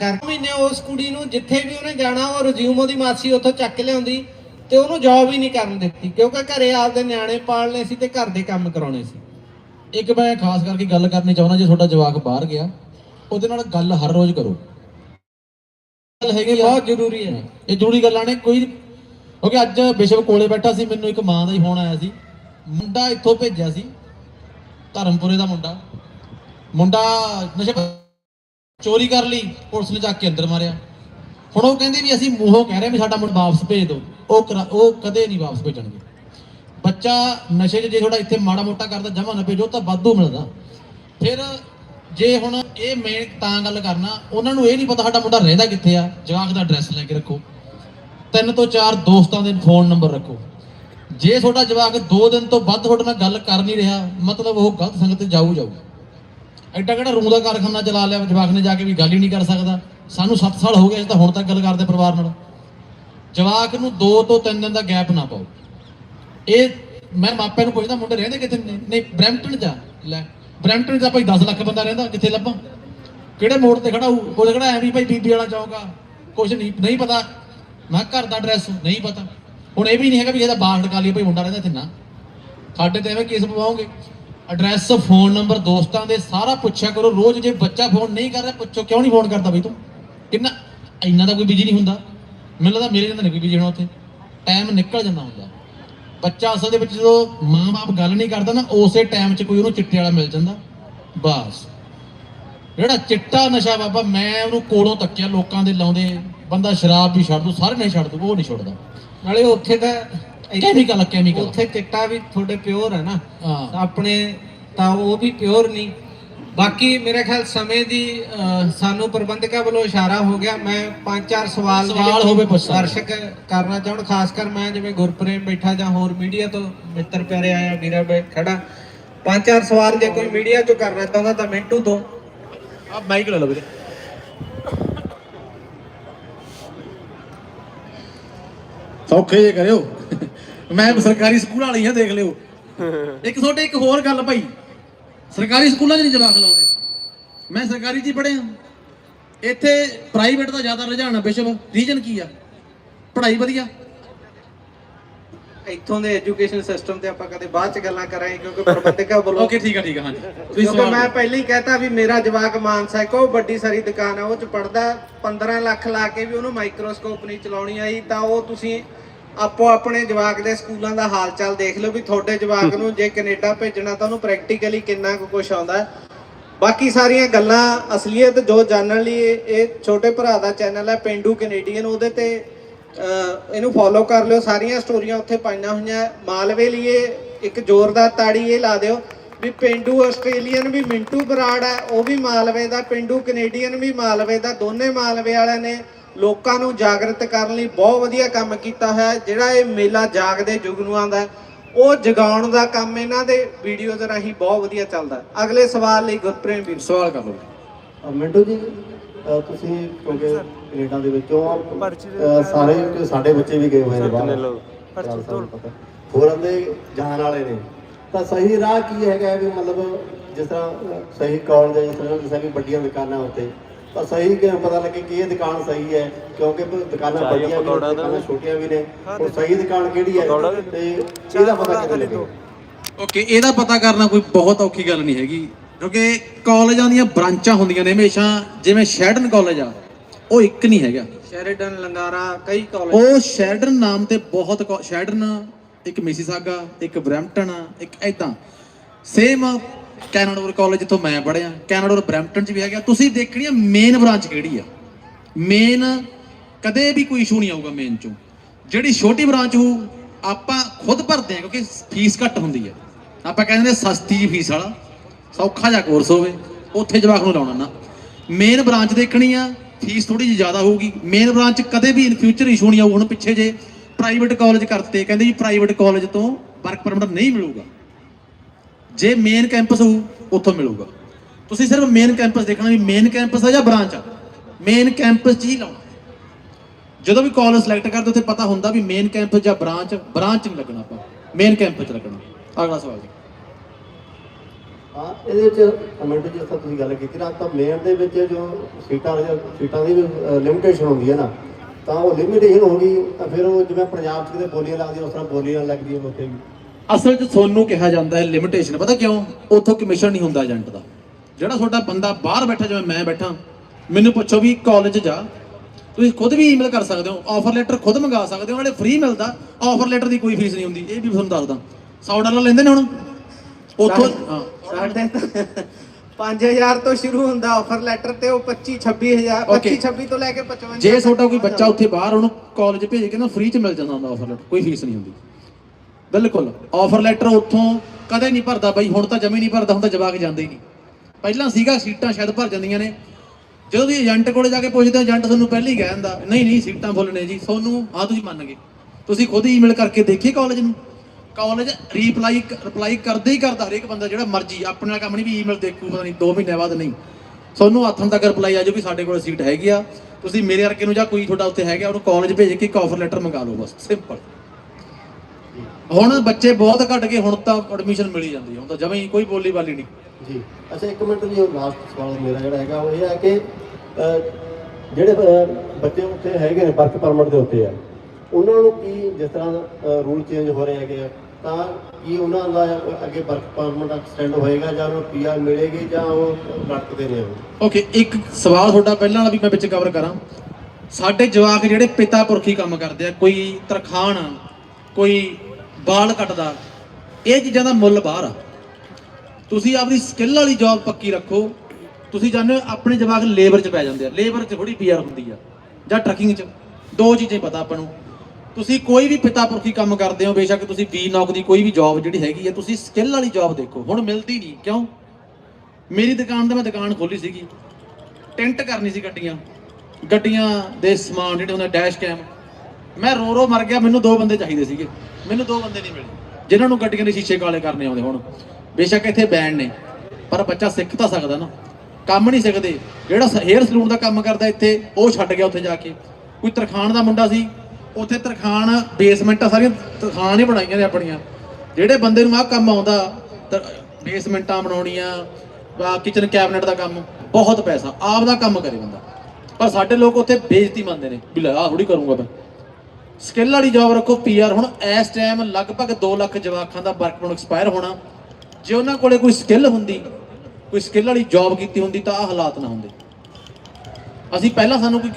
ਕਰ ਮਹੀਨੇ ਉਸ ਕੁੜੀ ਨੂੰ ਜਿੱਥੇ ਵੀ ਉਹਨੇ ਜਾਣਾ ਉਹ ਰਿਜ਼ਿਊਮ ਉਹਦੀ ਮਾਸੀ ਉੱਥੋਂ ਚੱਕ ਕੇ ਲਿਆਉਂਦੀ ਤੇ ਉਹਨੂੰ ਜੌਬ ਹੀ ਨਹੀਂ ਕਰਨ ਦਿੱਤੀ ਕਿਉਂਕਿ ਘਰੇ ਆਪਦੇ ਨਿਆਣੇ ਪਾਲਣੇ ਸੀ ਤੇ ਘਰ ਦੇ ਕੰਮ ਕਰਾਉਣੇ ਸੀ। ਇੱਕ ਮੈਂ ਖਾਸ ਕਰਕੇ ਗੱਲ ਕਰਨੀ ਚਾਹੁੰਦਾ ਜੇ ਤੁਹਾਡਾ ਜਵਾਕ ਬਾਹਰ ਗਿਆ ਉਹਦੇ ਨਾਲ ਗੱਲ ਹਰ ਰੋਜ਼ ਕਰੋ। ਗੱਲ ਹੈਗੀ ਬਹੁਤ ਜ਼ਰੂਰੀ ਹੈ। ਇਹ ਜ਼ਰੂਰੀ ਗੱਲਾਂ ਨੇ ਕੋਈ ਕਿਉਂਕਿ ਅੱਜ ਬਿਸ਼ਪ ਕੋਲੇ ਬੈਠਾ ਸੀ ਮੈਨੂੰ ਇੱਕ ਮਾਂ ਦਾ ਹੀ ਫੋਨ ਆਇਆ ਸੀ। ਮੁੰਡਾ ਇੱਥੋਂ ਭੇਜਿਆ ਸੀ ਧਰਮਪੁਰੇ ਦਾ ਮੁੰਡਾ। ਮੁੰਡਾ ਨਸ਼ੇ ਚੋਰੀ ਕਰ ਲਈ, ਪੁਲਿਸ ਨੇ ਜਾ ਕੇ ਅੰਦਰ ਮਾਰਿਆ। ਹੁਣ ਉਹ ਕਹਿੰਦੇ ਵੀ ਅਸੀਂ ਮੂੰਹੋਂ ਕਹਿ ਰਹੇ ਵੀ ਸਾਡਾ ਮੁੰਡਾ ਵਾਪਸ ਭੇਜ ਦਿਓ। ਉਹ ਕਰਾ- ਉਹ ਕਦੇ ਨਹੀਂ ਵਾਪਸ ਭੇਜਣਗੇ। ਬੱਚਾ ਨਸ਼ੇ 'ਚ ਜੇ ਥੋੜਾ ਇੱਥੇ ਮਾੜਾ ਮੋਟਾ ਕਰਦਾ, ਜਮਾ ਨਾ ਭੇਜੋ ਤਾਂ ਵਾਧੂ ਮਿਲਦਾ। ਫਿਰ ਜੇ ਹੁਣ ਇਹ ਮੈਂ ਤਾਂ ਗੱਲ ਕਰਨਾ, ਉਹਨਾਂ ਨੂੰ ਇਹ ਨਹੀਂ ਪਤਾ ਸਾਡਾ ਮੁੰਡਾ ਰਹਿੰਦਾ ਕਿੱਥੇ ਆ। ਜਵਾਕ ਦਾ ਐਡਰੈਸ ਲੈ ਕੇ ਰੱਖੋ। ਤਿੰਨ ਤੋਂ ਚਾਰ ਦੋਸਤਾਂ ਦੇ ਫੋਨ ਨੰਬਰ ਰੱਖੋ। ਜੇ ਤੁਹਾਡਾ ਜਵਾਕ 2 ਦਿਨ ਤੋਂ ਵੱਧ ਤੁਹਾਡੇ ਨਾਲ ਗੱਲ ਕਰ ਨਹੀਂ ਰਿਹਾ, ਮਤਲਬ ਉਹ ਗਲਤ ਸੰਗਤ ਤੇ ਜਾਊ ਜਾਊ। ਐਡਾ ਕਿਹੜਾ ਰੂਹ ਦਾ ਕਾਰਖਾਨਾ ਚਲਾ ਲਿਆ, ਜਵਾਕ ਨੇ ਜਾ ਕੇ ਵੀ ਗੱਲ ਹੀ ਨਹੀਂ ਕਰ ਸਕਦਾ। ਸਾਨੂੰ 7 ਸਾਲ ਹੋ ਗਏ ਅਸੀਂ ਤਾਂ ਹੁਣ ਤੱਕ ਗੱਲ ਕਰਦੇ ਪਰਿਵਾਰ ਨਾਲ। ਜਵਾਕ ਨੂੰ 2 ਤੋਂ 3 ਦਿਨ ਦਾ ਗੈਪ ਨਾ ਪਾਓ। ਇਹ ਮੈਂ ਮਾਪਿਆਂ ਨੂੰ ਪੁੱਛਦਾ, ਮੁੰਡੇ ਰਹਿੰਦੇ ਕਿੱਥੇ? ਨੇ ਨਹੀਂ, ਬ੍ਰੈਂਪਟਨ ਜਾ ਲੈ, ਬ੍ਰੈਂਪਟਨ ਦਾ ਭਾਈ 10 ਲੱਖ ਬੰਦਾ ਰਹਿੰਦਾ ਕਿੱਥੇ ਲੱਭਾਂ। ਕਿਹੜੇ ਮੋੜ ਤੇ ਖੜਾ ਹੋਊ? ਕੋਲ ਕਿਹੜਾ ਐ ਵੀ ਭਾਈ ਬੀਬੀ ਵਾਲਾ ਚੌਂਕ ਆ, ਕੁਛ ਨਹੀਂ ਨਹੀਂ ਪਤਾ। ਮੈਂ ਘਰ ਦਾ ਐਡਰੈਸ ਨਹੀਂ ਪਤਾ। ਹੁਣ ਇਹ ਵੀ ਨਹੀਂ ਹੈਗਾ ਵੀ ਇਹਦਾ ਬਾਹਰ ਟਕਾ ਭਾਈ ਮੁੰਡਾ ਰਹਿੰਦਾ ਇੱਥੇ ਨਾ। ਸਾਡੇ ਤੇ ਐਵੇਂ ਕੇਸ ਪਵਾਓਗੇ। ਐਡਰੈਸ ਫੋਨ ਨੰਬਰ ਦੋਸਤਾਂ ਦੇ ਸਾਰਾ ਪੁੱਛਿਆ ਕਰੋ। ਰੋਜ਼ ਜੇ ਬੱਚਾ ਫੋਨ ਨਹੀਂ ਕਰ ਰਿਹਾ ਪੁੱਛੋ ਕਿਉਂ ਨਹੀਂ ਫੋਨ ਕਰਦਾ ਬਈ ਤੂੰ? ਕਿੰਨਾ ਇੰਨਾ ਤਾਂ ਕੋਈ ਬਿਜ਼ੀ ਨਹੀਂ ਹੁੰਦਾ। ਮੈਨੂੰ ਲੱਗਦਾ ਮੇਰੇ ਜਾਂਦਾ ਨਹੀਂ ਕੋਈ ਬਿਜ਼ੀ ਹੋਣਾ ਉੱਥੇ। ਟਾਈਮ ਨਿਕਲ ਜਾਂਦਾ ਹੁੰਦਾ। ਬੱਚਾ ਅਸਲ ਦੇ ਵਿੱਚ ਜਦੋਂ ਮਾਂ-ਬਾਪ ਗੱਲ ਨਹੀਂ ਕਰਦਾ ਨਾ, ਉਸੇ ਟਾਈਮ 'ਚ ਕੋਈ ਉਹਨੂੰ ਚਿੱਟੇ ਵਾਲਾ ਮਿਲ ਜਾਂਦਾ। ਬਸ। ਜਿਹੜਾ ਚਿੱਟਾ ਨਸ਼ਾ ਬਾਬਾ, ਮੈਂ ਉਹਨੂੰ ਕੋਲੋਂ ਤੱਕਿਆ, ਲੋਕਾਂ ਦੇ ਲਾਉਂਦੇ, ਬੰਦਾ ਸ਼ਰਾਬ ਵੀ ਛੱਡ ਦੂ ਸਾਰੇ ਨਹੀਂ ਛੱਡ ਦੂ, ਉਹ ਨਹੀਂ ਛੱਡਦਾ ਨਾਲੇ ਉੱਥੇ ਤਾਂ ਕੈਮੀਕਲ ਕੈਮੀਕਲ ਉੱਥੇ ਚਿੱਟਾ ਵੀ ਤੁਹਾਡੇ ਪਿਓਰ ਹੈ ਨਾ। ਹਾਂ। ਆਪਣੇ ਤਾਂ ਉਹ ਵੀ ਪਿਓਰ ਨਹੀਂ। ਬਾਕੀ ਮੇਰੇ ਖਿਆਲ ਸਮੇਂ ਦੀ ਸਾਨੂੰ ਪ੍ਰਬੰਧਕਾਂ ਵੱਲੋਂ ਇਸ਼ਾਰਾ ਹੋ ਗਿਆ। ਮੈਂ ਪੰਜ ਚਾਰ ਸਵਾਲ ਸਵਾਲ ਹੋਵੇ। ਦਰਸ਼ਕ ਕਰਨਾ ਚਾਹਣ ਖਾਸ ਕਰ ਮੈਂ ਜਿਵੇਂ ਗੁਰਪ੍ਰੇਮ ਬੈਠਾ ਜਾਂ ਹੋਰ ਮੀਡੀਆ ਤੋਂ ਮਿੱਤਰ ਪਿਆਰੇ ਆਇਆ ਵੀਰਾ ਬੈ ਖੜਾ। ਪੰਜ ਚਾਰ ਸਵਾਲ ਜੇ ਕੋਈ ਮੀਡੀਆ ਤੋਂ ਕਰਨਾ ਚਾਹੁੰਦਾ ਤਾਂ ਮਿੰਟੂ ਤੋਂ ਆ ਮਾਈਕ ਲੈ ਲਓ ਵੀਰੇ। ਸੌਖੇ ਜੇ ਕਰਿਓ। ਮੈਂ ਸਰਕਾਰੀ ਸਕੂਲ ਵਾਲੀ ਆ ਦੇਖ ਲਿਓ। ਇੱਕ ਤੁਹਾਡੇ ਇੱਕ ਹੋਰ ਗੱਲ ਭਾਈ। ਸਰਕਾਰੀ ਸਕੂਲਾਂ 'ਚ ਨਹੀਂ ਜਵਾਕ ਲਾਉਂਦੇ। ਮੈਂ ਸਰਕਾਰੀ 'ਚ ਹੀ ਪੜ੍ਹਿਆ। ਇੱਥੇ ਪ੍ਰਾਈਵੇਟ ਦਾ ਜ਼ਿਆਦਾ ਰੁਝਾਨ ਆ ਬਿਸ਼ਵ ਰੀਜਨ ਕੀ ਆ? ਪੜ੍ਹਾਈ ਵਧੀਆ। ਇੱਥੋਂ ਦੇ ਐਜੂਕੇਸ਼ਨ ਸਿਸਟਮ ਤੇ ਆਪਾਂ ਕਦੇ ਬਾਅਦ ਚ ਗੱਲਾਂ ਕਰਾਂਗੇ ਕਿਉਂਕਿ ਪ੍ਰਬੰਧਕਾਂ ਵੱਲੋਂ ਓਕੇ ਠੀਕ ਆ ਠੀਕ ਆ ਹਾਂਜੀ। ਤੁਸੀਂ ਕਿਉਂਕਿ ਮੈਂ ਪਹਿਲਾਂ ਹੀ ਕਹਤਾ ਵੀ ਮੇਰਾ ਜਵਾਕ ਮਾਨਸਾ ਹੈ ਕੋ ਵੱਡੀ ਸਾਰੀ ਦੁਕਾਨ ਆ ਉਹ ਚ ਪੜਦਾ 15 ਲੱਖ ਲਾ ਕੇ ਵੀ ਉਹਨੂੰ ਮਾਈਕਰੋਸਕੋਪ ਨਹੀਂ ਚਲਾਉਣੀ ਆਈ ਤਾਂ ਉਹ ਤੁਸੀਂ ਆਪੋ ਆਪਣੇ ਜਵਾਕ ਦੇ ਸਕੂਲਾਂ ਦਾ ਹਾਲ ਚਾਲ ਦੇਖ ਲਓ ਵੀ ਤੁਹਾਡੇ ਜਵਾਕ ਨੂੰ ਜੇ ਕੈਨੇਡਾ ਭੇਜਣਾ ਤਾਂ ਉਹਨੂੰ ਪ੍ਰੈਕਟੀਕਲੀ ਕਿੰਨਾ ਕੁ ਕੁਝ ਆਉਂਦਾ ਬਾਕੀ ਸਾਰੀਆਂ ਗੱਲਾਂ ਅਸਲੀਅਤ ਜੋ ਜਾਣਨ ਲਈ ਇਹ ਛੋਟੇ ਭਰਾ ਦਾ ਚੈਨਲ ਹੈ, ਪਿੰਡੂ ਕੈਨੇਡੀਅਨ, ਉਹਦੇ ਤੇ ਇਹਨੂੰ ਫੋਲੋ ਕਰ ਲਿਓ। ਸਾਰੀਆਂ ਸਟੋਰੀਆਂ ਉੱਥੇ ਪਾਈਆਂ ਹੋਈਆਂ ਮਾਲਵੇ ਲਈ ਇੱਕ ਜ਼ੋਰਦਾਰ ਤਾੜੀ ਇਹ ਲਾ ਦਿਓ ਵੀ ਪਿੰਡੂ ਆਸਟ੍ਰੇਲੀਅਨ ਵੀ ਮਿੰਟੂ ਬਰਾੜ ਹੈ, ਉਹ ਵੀ ਮਾਲਵੇ ਦਾ, ਪਿੰਡੂ ਕੈਨੇਡੀਅਨ ਵੀ ਮਾਲਵੇ ਦਾ, ਦੋਨੇ ਮਾਲਵੇ ਵਾਲਿਆਂ ਨੇ ਲੋਕਾਂ ਨੂੰ ਜਾਗਰਤ ਕਰਨ ਲਈ ਬਹੁਤ ਵਧੀਆ ਕੰਮ ਕੀਤਾ ਹੈ। ਜਿਹੜਾ ਇਹ ਮੇਲਾ ਜਾਗਦੇ ਜੁਗਨੂਆਂ ਦਾ ਹੈ, ਉਹ ਜਗਾਉਣ ਦਾ ਕੰਮ ਇਹਨਾਂ ਦੇ ਵੀਡੀਓਜ਼ ਰਾਹੀਂ ਬਹੁਤ ਵਧੀਆ ਚੱਲਦਾ। ਅਗਲੇ ਸਵਾਲ ਲਈ ਗੁਰਪ੍ਰੇਮ ਵੀਰ। ਸਵਾਲ ਕਰ ਲਓ। ਮਿੰਟੂ ਜੀ ਤੁਸੀਂ ਕਿਉਂਕਿ ਕੈਨੇਡਾ ਦੇ ਵਿੱਚੋਂ ਸਾਰੇ ਸਾਡੇ ਬੱਚੇ ਵੀ ਗਏ ਹੋਏ ਨੇ ਬਾਹਰ। ਫੋਰਨ ਦੇ ਜਾਣ ਵਾਲੇ ਨੇ। ਤਾਂ ਸਹੀ ਰਾਹ ਕੀ ਹੈਗਾ ਵੀ ਮਤਲਬ ਜਿਸ ਤਰ੍ਹਾਂ ਸਹੀ ਕਾਲਜ ਹੈ ਜਿਸ ਤਰ੍ਹਾਂ ਵੀ ਵੱਡੀਆਂ ਦੁਕਾਨਾਂ ਉੱਤੇ ਤਾਂ ਸਹੀ ਕਿਵੇਂ ਪਤਾ ਲੱਗੇ ਕਿ ਇਹ ਦੁਕਾਨ ਸਹੀ ਹੈ? ਕਿਉਂਕਿ ਦੁਕਾਨਾਂ ਵੱਡੀਆਂ ਵੀ ਨੇ ਦੁਕਾਨਾਂ ਛੋਟੀਆਂ ਵੀ ਨੇ। ਹੁਣ ਸਹੀ ਦੁਕਾਨ ਕਿਹੜੀ ਹੈ? ਤੇ ਇਹਦਾ ਪਤਾ ਕਿਵੇਂ ਲੱਗੇ? ਓਕੇ ਇਹਦਾ ਪਤਾ ਕਰਨਾ ਕੋਈ ਬਹੁਤ ਔਖੀ ਗੱਲ ਨਹੀਂ ਹੈਗੀ। ਕਿਉਂਕਿ ਕਾਲਜਾਂ ਦੀਆਂ ਬ੍ਰਾਂਚਾਂ ਹੁੰਦੀਆਂ ਨੇ ਹਮੇਸ਼ਾ ਜਿਵੇਂ ਸ਼ੈਡਨ ਕਾਲਜ ਆ ਉਹ ਇੱਕ ਨਹੀਂ ਹੈਗਾ। ਸ਼ੈਰੀਡਨ ਲੰਗਾਰਾ ਕਈ ਕਾਲਜ। ਉਹ ਸ਼ੈਡਨ ਨਾਮ ਤੇ ਬਹੁਤ ਕਾ- ਸ਼ੈਡਨ ਇੱਕ ਮਿਸੀਸਾਗਾ ਇੱਕ ਬ੍ਰੈਂਪਟਨ ਇੱਕ ਐਦਾਂ ਸੇਮ ਕੈਨਾਡਾ ਕਾਲਜ ਜਿੱਥੋਂ ਮੈਂ ਪੜ੍ਹਿਆ, ਕੈਨਾਡਾ ਔਰ ਬ੍ਰੈਂਪਟਨ ਚ ਵੀ ਹੈਗਾ। ਤੁਸੀਂ ਦੇਖਣੀ ਆ ਮੇਨ ਬ੍ਰਾਂਚ ਕਿਹੜੀ ਆ? ਮੇਨ ਕਦੇ ਵੀ ਕੋਈ ਇਸ਼ੂ ਨਹੀਂ ਆਊਗਾ ਮੇਨ ਚੋਂ। ਜਿਹੜੀ ਛੋਟੀ ਬ੍ਰਾਂਚ ਹੋਊ, ਆਪਾਂ ਖੁਦ ਭਰਦੇ ਆ ਕਿਉਂਕਿ ਫੀਸ ਘੱਟ ਹੁੰਦੀ ਹੈ ਆਪਾਂ ਕਹਿੰਦੇ ਨੇ ਸਸਤੀ ਜਿਹੀ ਫੀਸ ਵਾਲਾ, ਸੌਖਾ ਜਿਹਾ ਕੋਰਸ ਹੋਵੇ, ਉੱਥੇ ਜਵਾਕ ਨੂੰ ਲਾਉਣਾ ਨਾ। ਮੇਨ ਬ੍ਰਾਂਚ ਦੇਖਣੀ ਆ ਫੀਸ ਥੋੜੀ ਜਿਹੀ ਜ਼ਿਆਦਾ ਹੋਊਗੀ। ਮੇਨ ਬ੍ਰਾਂਚ ਕਦੇ ਵੀ ਇਨ ਫਿਊਚਰ ਇਸ਼ੂ ਨਹੀਂ ਆਊ, ਹੁਣ ਪਿੱਛੇ ਜੇ ਪ੍ਰਾਈਵੇਟ ਕਾਲਜ ਕਰਤੇ, ਕਹਿੰਦੇ ਜੀ ਪ੍ਰਾਈਵੇਟ ਕਾਲਜ ਤੋਂ ਵਰਕ ਪਰਮਿਟ ਨਹੀਂ ਮਿਲੂਗਾ। ਜੇ ਮੇਨ ਕੈਂਪਸ ਹੋਊ, ਉੱਥੋਂ ਮਿਲੂਗਾ। ਤੁਸੀਂ ਸਿਰਫ ਮੇਨ ਕੈਂਪਸ ਦੇਖਣਾ ਵੀ ਮੇਨ ਕੈਂਪਸ ਆ ਜਾਂ ਬ੍ਰਾਂਚ ਆ? ਮੇਨ ਕੈਂਪਸ 'ਚ ਹੀ ਲਾਉਣਾ। ਜਦੋਂ ਵੀ ਕਾਲਜ ਸਿਲੈਕਟ ਕਰਦੇ, ਉੱਥੇ ਪਤਾ ਹੁੰਦਾ ਵੀ ਮੇਨ ਕੈਂਪਸ ਜਾਂ ਬ੍ਰਾਂਚ ਬ੍ਰਾਂਚ ਨਹੀਂ ਲੱਗਣਾ ਆਪਾਂ। ਮੇਨ ਕੈਂਪਸ 'ਚ ਲੱਗਣਾ। ਅਗਲਾ ਸਵਾਲ ਜੀ। ਹਾਂ, ਇਹਦੇ ਵਿੱਚ ਕਮੈਂਟ ਜਿਸ ਤਰ੍ਹਾਂ ਤੁਸੀਂ ਗੱਲ ਕੀਤੀ ਨਾ, ਤਾਂ ਮੇਨ ਦੇ ਵਿੱਚ ਜੋ ਸੀਟਾਂ ਸੀਟਾਂ ਦੀ ਲਿਮਿਟੇਸ਼ਨ ਹੁੰਦੀ ਹੈ ਨਾ, ਤਾਂ ਉਹ ਲਿਮਿਟੇਸ਼ਨ ਹੋ ਗਈ, ਤਾਂ ਫਿਰ ਉਹ ਜਿਵੇਂ ਪੰਜਾਬ 'ਚ ਕਿਤੇ ਬੋਲੀਆਂ ਲੱਗਦੀਆਂ, ਉਸ ਤਰ੍ਹਾਂ ਬੋਲੀਆਂ ਲੱਗਦੀਆਂ ਉੱਥੇ ਵੀ। ਅਸਲ 'ਚ ਤੁਹਾਨੂੰ ਕਿਹਾ ਜਾਂਦਾ ਹੈ ਲਿਮਿਟੇਸ਼ਨ ਪਤਾ ਕਿਉਂ? ਉੱਥੋਂ ਕਮਿਸ਼ਨ ਨਹੀਂ ਹੁੰਦਾ ਏਜੰਟ ਦਾ। ਜਿਹੜਾ ਤੁਹਾਡਾ ਬੰਦਾ ਬਾਹਰ ਬੈਠਾ ਜਿਵੇਂ ਮੈਂ ਬੈਠਾ ਮੈਨੂੰ ਪੁੱਛੋ ਵੀ ਕਾਲਜ ਜਾ ਤੁਸੀਂ ਖੁਦ ਵੀ ਈਮੇਲ ਕਰ ਸਕਦੇ ਹੋ ਆਫਰ ਲੈਟਰ ਖੁਦ ਮੰਗਾ ਸਕਦੇ ਹੋ ਨਾਲੇ ਫ੍ਰੀ ਮਿਲਦਾ ਆਫਰ ਲੈਟਰ ਦੀ ਕੋਈ ਫੀਸ ਨਹੀਂ ਹੁੰਦੀ। ਇਹ ਵੀ ਤੁਹਾਨੂੰ ਦੱਸਦਾ। 100 ਡਾਲਰ ਲੈਂਦੇ ਨੇ ਹੁਣ? ਉੱਥੋਂ ਹਾਂ। ਸਾਡੇ ਤਾਂ 5000 ਤੋਂ ਸ਼ੁਰੂ ਹੁੰਦਾ ਆਫਰ ਲੈਟਰ ਤੇ ਉਹ 25 26000 Okay. 25 26 ਤੋਂ ਲੈ ਕੇ 55 ਜੇ ਤੁਹਾਡਾ ਕੋਈ ਬੱਚਾ ਉੱਥੇ ਬਾਹਰ ਉਹਨੂੰ ਕਾਲਜ ਭੇਜ ਕੇ ਨਾ ਫ੍ਰੀ ਚ ਮਿਲ ਜਾਂਦਾ ਹੁੰਦਾ ਆਫਰ ਲੈਟਰ ਕੋਈ ਫੀਸ ਨਹੀਂ ਹੁੰਦੀ। ਬਿਲਕੁਲ। ਆਫਰ ਲੈਟਰ ਉੱਥੋਂ ਕਦੇ ਨਹੀਂ ਭਰਦਾ ਬਾਈ, ਹੁਣ ਤਾਂ ਜਮੇ ਨਹੀਂ ਭਰਦਾ, ਹੁਣ ਤਾਂ ਜਵਾਕ ਜਾਂਦੇ ਹੀ ਨਹੀਂ। ਪਹਿਲਾਂ ਸੀਗਾ, ਸੀਟਾਂ ਸ਼ਾਇਦ ਭਰ ਜਾਂਦੀਆਂ ਨੇ। ਜਦੋਂ ਤੁਸੀਂ ਏਜੰਟ ਕੋਲੇ ਜਾ ਕੇ ਪੁੱਛਦੇ ਹੋ ਏਜੰਟ ਤੁਹਾਨੂੰ ਪਹਿਲਾਂ ਹੀ ਕਹਿ ਦਿੰਦਾ, ਨਹੀਂ ਨਹੀਂ, ਸੀਟਾਂ ਫੁੱਲ ਨੇ ਜੀ, ਤੁਹਾਨੂੰ ਆ ਤੁਸੀਂ ਮੰਨ ਗਏ। ਤੁਸੀਂ ਖੁਦ ਈਮੇਲ ਕਰਕੇ ਦੇਖੀਏ ਕਾਲਜ ਨੂੰ। ਕਾਲਜ ਰਿਪਲਾਈ ਰਿਪਲਾਈ ਕਰਦੇ ਹੀ ਕਰਦਾ ਹਰੇਕ ਬੰਦਾ, ਜਿਹੜਾ ਮਰਜ਼ੀ, ਆਪਣਾ ਕੰਮ ਨਹੀਂ ਵੀ ਈਮੇਲ ਦੇਖੂ, ਪਤਾ ਨਹੀਂ 2 ਮਹੀਨੇ ਬਾਅਦ ਨਹੀਂ। ਤੁਹਾਨੂੰ ਹੱਥਾਂ ਤੱਕ ਰਿਪਲਾਈ ਆ ਜਾਓ ਵੀ ਸਾਡੇ ਕੋਲ ਸੀਟ ਹੈਗੀ ਆ। ਤੁਸੀਂ ਮੇਰੇ ਵਰਗੇ ਨੂੰ ਜਾਂ ਕੋਈ ਤੁਹਾਡਾ ਉੱਥੇ ਹੈਗਾ, ਉਹਨੂੰ ਕਾਲਜ ਭੇਜ ਕੇ ਇੱਕ ਆਫਰ ਲੈਟਰ ਮੰਗਾ ਲਓ ਬਸ ਸਿੰਪਲ ਹੁਣ ਬੱਚੇ ਬਹੁਤ ਘਟ ਗਏ ਹੁਣ ਤਾਂ ਐਡਮਿਸ਼ਨ ਮਿਲ ਜਾਂਦੀ ਹੈ। ਹੁਣ ਤਾਂ ਜਮਾਂ ਹੀ ਕੋਈ ਬੋਲੀ ਵਾਲੀ ਨਹੀਂ। ਜੀ ਅੱਛਾ ਇੱਕ ਮਿੰਟ ਜੀ ਲਾਸਟ ਸਵਾਲ ਮੇਰਾ ਜਿਹੜਾ ਹੈਗਾ ਉਹ ਇਹ ਹੈ ਕਿ ਅਹ, ਜਿਹੜੇ ਅਹ, ਬੱਚੇ ਉੱਥੇ ਹੈਗੇ ਨੇ ਵਰਕ ਪਰਮਿਟ ਦੇ ਉੱਤੇ ਆ ਉਹਨਾਂ ਨੂੰ ਕੀ ਜਿਸ ਤਰ੍ਹਾਂ ਰੂਲ ਚੇਂਜ ਹੋ ਰਹੇ ਹੈਗੇ ਆ? ਤਾਂ ਕੀ ਉਹਨਾਂ ਦਾ ਅੱਗੇ ਵਰਕ ਪਰਮਿਟ ਐਕਸਟੈਂਡ ਹੋਏਗਾ ਜਾਂ ਉਹਨੂੰ ਪੀਆਰ ਮਿਲੇਗੀ ਜਾਂ ਉਹ ਲਟਕਦੇ ਨੇ ਉਹ? ਓਕੇ ਇੱਕ ਸਵਾਲ ਤੁਹਾਡਾ ਪਹਿਲਾਂ ਵਾਲਾ ਵੀ ਮੈਂ ਵਿੱਚ ਕਵਰ ਕਰਾਂ। ਸਾਡੇ ਜਵਾਕ ਜਿਹੜੇ ਪਿਤਾ ਪੁਰਖੀ ਕੰਮ ਕਰਦੇ ਆ ਕੋਈ ਤਰਖਾਣ ਕੋਈ ਬਾਲ ਕੱਟਦਾ। ਇਹ ਚੀਜ਼ਾਂ ਦਾ ਮੁੱਲ ਬਾਹਰ ਆ। ਤੁਸੀਂ ਆਪਣੀ ਸਕਿੱਲ ਵਾਲੀ ਜੌਬ ਪੱਕੀ ਰੱਖੋ। ਤੁਸੀਂ ਜਾਣਦੇ ਹੋ ਆਪਣੇ ਜਵਾਕ ਲੇਬਰ 'ਚ ਪੈ ਜਾਂਦੇ ਆ। ਲੇਬਰ 'ਚ ਥੋੜੀ ਪੀਆਰ ਹੁੰਦੀ ਆ। ਜਾਂ ਟਰਕਿੰਗ 'ਚ। ਦੋ ਚੀਜ਼ਾਂ ਪਤਾ ਆਪਾਂ ਨੂੰ। ਤੁਸੀਂ ਕੋਈ ਵੀ ਪਿਤਾ ਪੁਰਖੀ ਕੰਮ ਕਰਦੇ ਹੋ, ਬੇਸ਼ੱਕ ਤੁਸੀਂ ਬੀ ਨੌਕ ਦੀ ਕੋਈ ਵੀ ਜੌਬ ਜਿਹੜੀ ਹੈਗੀ ਹੈ ਤੁਸੀਂ ਸਕਿੱਲ ਵਾਲੀ ਜੌਬ ਦੇਖੋ। ਹੁਣ ਮਿਲਦੀ ਨਹੀਂ। ਕਿਉਂ? ਮੇਰੀ ਦੁਕਾਨ ਤੇ ਮੈਂ ਦੁਕਾਨ ਖੋਲੀ ਸੀਗੀ। ਟੈਂਟ ਕਰਨੀ ਸੀ ਗੱਡੀਆਂ। ਗੱਡੀਆਂ ਦੇ ਸਮਾਨ ਜਿਹੜੇ ਹੁੰਦੇ ਡੈਸ਼ ਕੈਮ ਮੈਂ ਰੋ ਰੋ ਮਰ ਗਿਆ। ਮੈਨੂੰ ਦੋ ਬੰਦੇ ਚਾਹੀਦੇ ਸੀਗੇ। ਮੈਨੂੰ ਦੋ ਬੰਦੇ ਨਹੀਂ ਮਿਲੇ ਜਿਨ੍ਹਾਂ ਨੂੰ ਗੱਡੀਆਂ ਦੇ ਸ਼ੀਸ਼ੇ ਕਾਲੇ ਕਰਨੇ ਆਉਂਦੇ ਹੁਣ। ਬੇਸ਼ੱਕ ਇੱਥੇ ਬੈਨ ਨੇ, ਪਰ ਬੱਚਾ ਸਿੱਖ ਤਾਂ ਸਕਦਾ ਨਾ। ਕੰਮ ਨਹੀਂ ਸਿੱਖਦੇ। ਜਿਹੜਾ ਹੇਅਰ ਸਲੂਨ ਦਾ ਕੰਮ ਕਰਦਾ ਇੱਥੇ, ਉਹ ਛੱਡ ਗਿਆ ਉੱਥੇ ਜਾ ਕੇ। ਕੋਈ ਤਰਖਾਨ ਦਾ ਮੁੰਡਾ ਸੀ, ਉੱਥੇ ਤਰਖਾਨ ਬੇਸਮੈਂਟਾਂ ਸਾਰੀਆਂ ਤਰਖਾਨ ਹੀ ਬਣਾਈਆਂ ਨੇ ਆਪਣੀਆਂ। ਜਿਹੜੇ ਬੰਦੇ ਨੂੰ ਆਹ ਕੰਮ ਆਉਂਦਾ ਬੇਸਮੈਂਟਾਂ ਬਣਾਉਣੀਆਂ ਕਿਚਨ ਕੈਬਨਿਟ ਦਾ ਕੰਮ, ਬਹੁਤ ਪੈਸਾ, ਆਪ ਦਾ ਕੰਮ ਕਰੇ ਬੰਦਾ। ਪਰ ਸਾਡੇ ਲੋਕ ਉੱਥੇ ਬੇਇੱਜ਼ਤੀ ਮੰਨਦੇ ਨੇ, ਵੀ ਲੈ ਆਹ ਥੋੜੀ ਕਰੂੰਗਾ ਮੈਂ। ਸਕਿੱਲ ਵਾਲੀ ਜੌਬ ਰੱਖੋ ਪੀਆਰ ਹੁਣ ਇਸ ਟਾਈਮ ਲਗਭਗ 2 ਲੱਖ ਜਵਾਕਾਂ ਦਾ ਵਰਕ ਪਰਮਿਟ ਐਕਸਪਾਇਰ ਹੋਣਾ। ਜੇ ਉਹਨਾਂ ਕੋਲੇ ਕੋਈ ਸਕਿੱਲ ਹੁੰਦੀ, ਕੋਈ ਸਕਿੱਲ ਵਾਲੀ ਜੌਬ ਕੀਤੀ ਹੁੰਦੀ, ਤਾਂ ਆ ਹਾਲਾਤ ਨਾ ਹੁੰਦੇ। ਅਸੀਂ ਪਹਿਲਾਂ ਸਾਨੂੰ ਕੋਈ,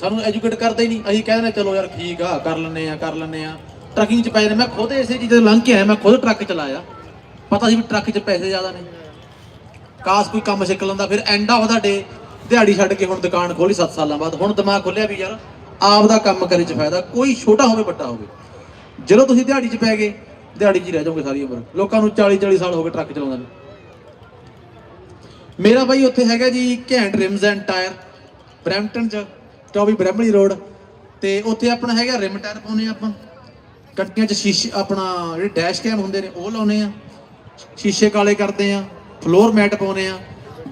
ਸਾਨੂੰ ਐਜੂਕੇਟ ਕਰਦੇ ਹੀ ਨਹੀਂ। ਅਸੀਂ ਕਹਿੰਦੇ ਨੇ, ਚਲੋ ਯਾਰ ਠੀਕ ਆ, ਕਰ ਲੈਨੇ ਆ ਕਰ ਲੈਨੇ ਆ ਟਰੱਕਿੰਗ 'ਚ ਪੈ ਜਾਂਦੇ ਮੈਂ ਖੁਦ ਇਸੇ ਚੀਜ਼ ਤੋਂ ਲੰਘ ਕੇ ਆਇਆ। ਮੈਂ ਖੁਦ ਟਰੱਕ ਚਲਾਇਆ। ਪਤਾ ਸੀ ਵੀ ਟਰੱਕ 'ਚ ਪੈਸੇ ਜ਼ਿਆਦਾ ਨੇ। ਕਾਸ ਕੋਈ ਕੰਮ ਸਿੱਖ ਲੈਂਦਾ। ਫਿਰ ਐਂਡ ਆਫ ਦਾ ਡੇ ਦਿਹਾੜੀ ਛੱਡ ਕੇ ਹੁਣ ਦੁਕਾਨ ਖੋਲੀ 7 ਸਾਲਾਂ ਬਾਅਦ। ਹੁਣ ਦਿਮਾਗ ਖੋਲਿਆ ਵੀ ਯਾਰ ਆਪ ਦਾ ਕੰਮ ਕਰਨ ਚ ਫਾਇਦਾ, ਕੋਈ ਛੋਟਾ ਹੋਵੇ, ਵੱਡਾ ਹੋਵੇ। ਜਦੋਂ ਤੁਸੀਂ ਦਿਹਾੜੀ 'ਚ ਪੈ ਗਏ, ਦਿਹਾੜੀ 'ਚ ਹੀ ਰਹਿ ਜਾਓਗੇ ਸਾਰੀ ਉਮਰ। ਲੋਕਾਂ ਨੂੰ 40 40 ਸਾਲ ਹੋ ਗਏ ਟਰੱਕ ਚਲਾਉਂਦੇ ਨੇ। ਮੇਰਾ ਬਾਈ ਉੱਥੇ ਹੈਗਾ ਜੀ, ਘੈਂਟ ਰਿਮਜ਼ ਐਂਡ ਟਾਇਰ ਬ੍ਰੈਂਪਟਨ 'ਚ 24 ਬ੍ਰੈਮਲੀ ਰੋਡ। ਤੇ ਉੱਥੇ ਆਪਣਾ ਹੈਗਾ ਰਿਮ ਟਾਇਰ ਪਾਉਨੇ ਆ ਆਪਾਂ। ਗੱਡੀਆਂ 'ਚ ਸ਼ੀਸ਼ੇ, ਆਪਣਾ ਜਿਹੜੇ ਡੈਸ਼ ਕੈਮ ਹੁੰਦੇ ਨੇ, ਉਹ ਲਾਉਨੇ ਆ ਸ਼ੀਸ਼ੇ ਕਾਲੇ ਕਰਦੇ ਆ ਫਲੋਰ ਮੈਟ ਪਾਉਨੇ ਆ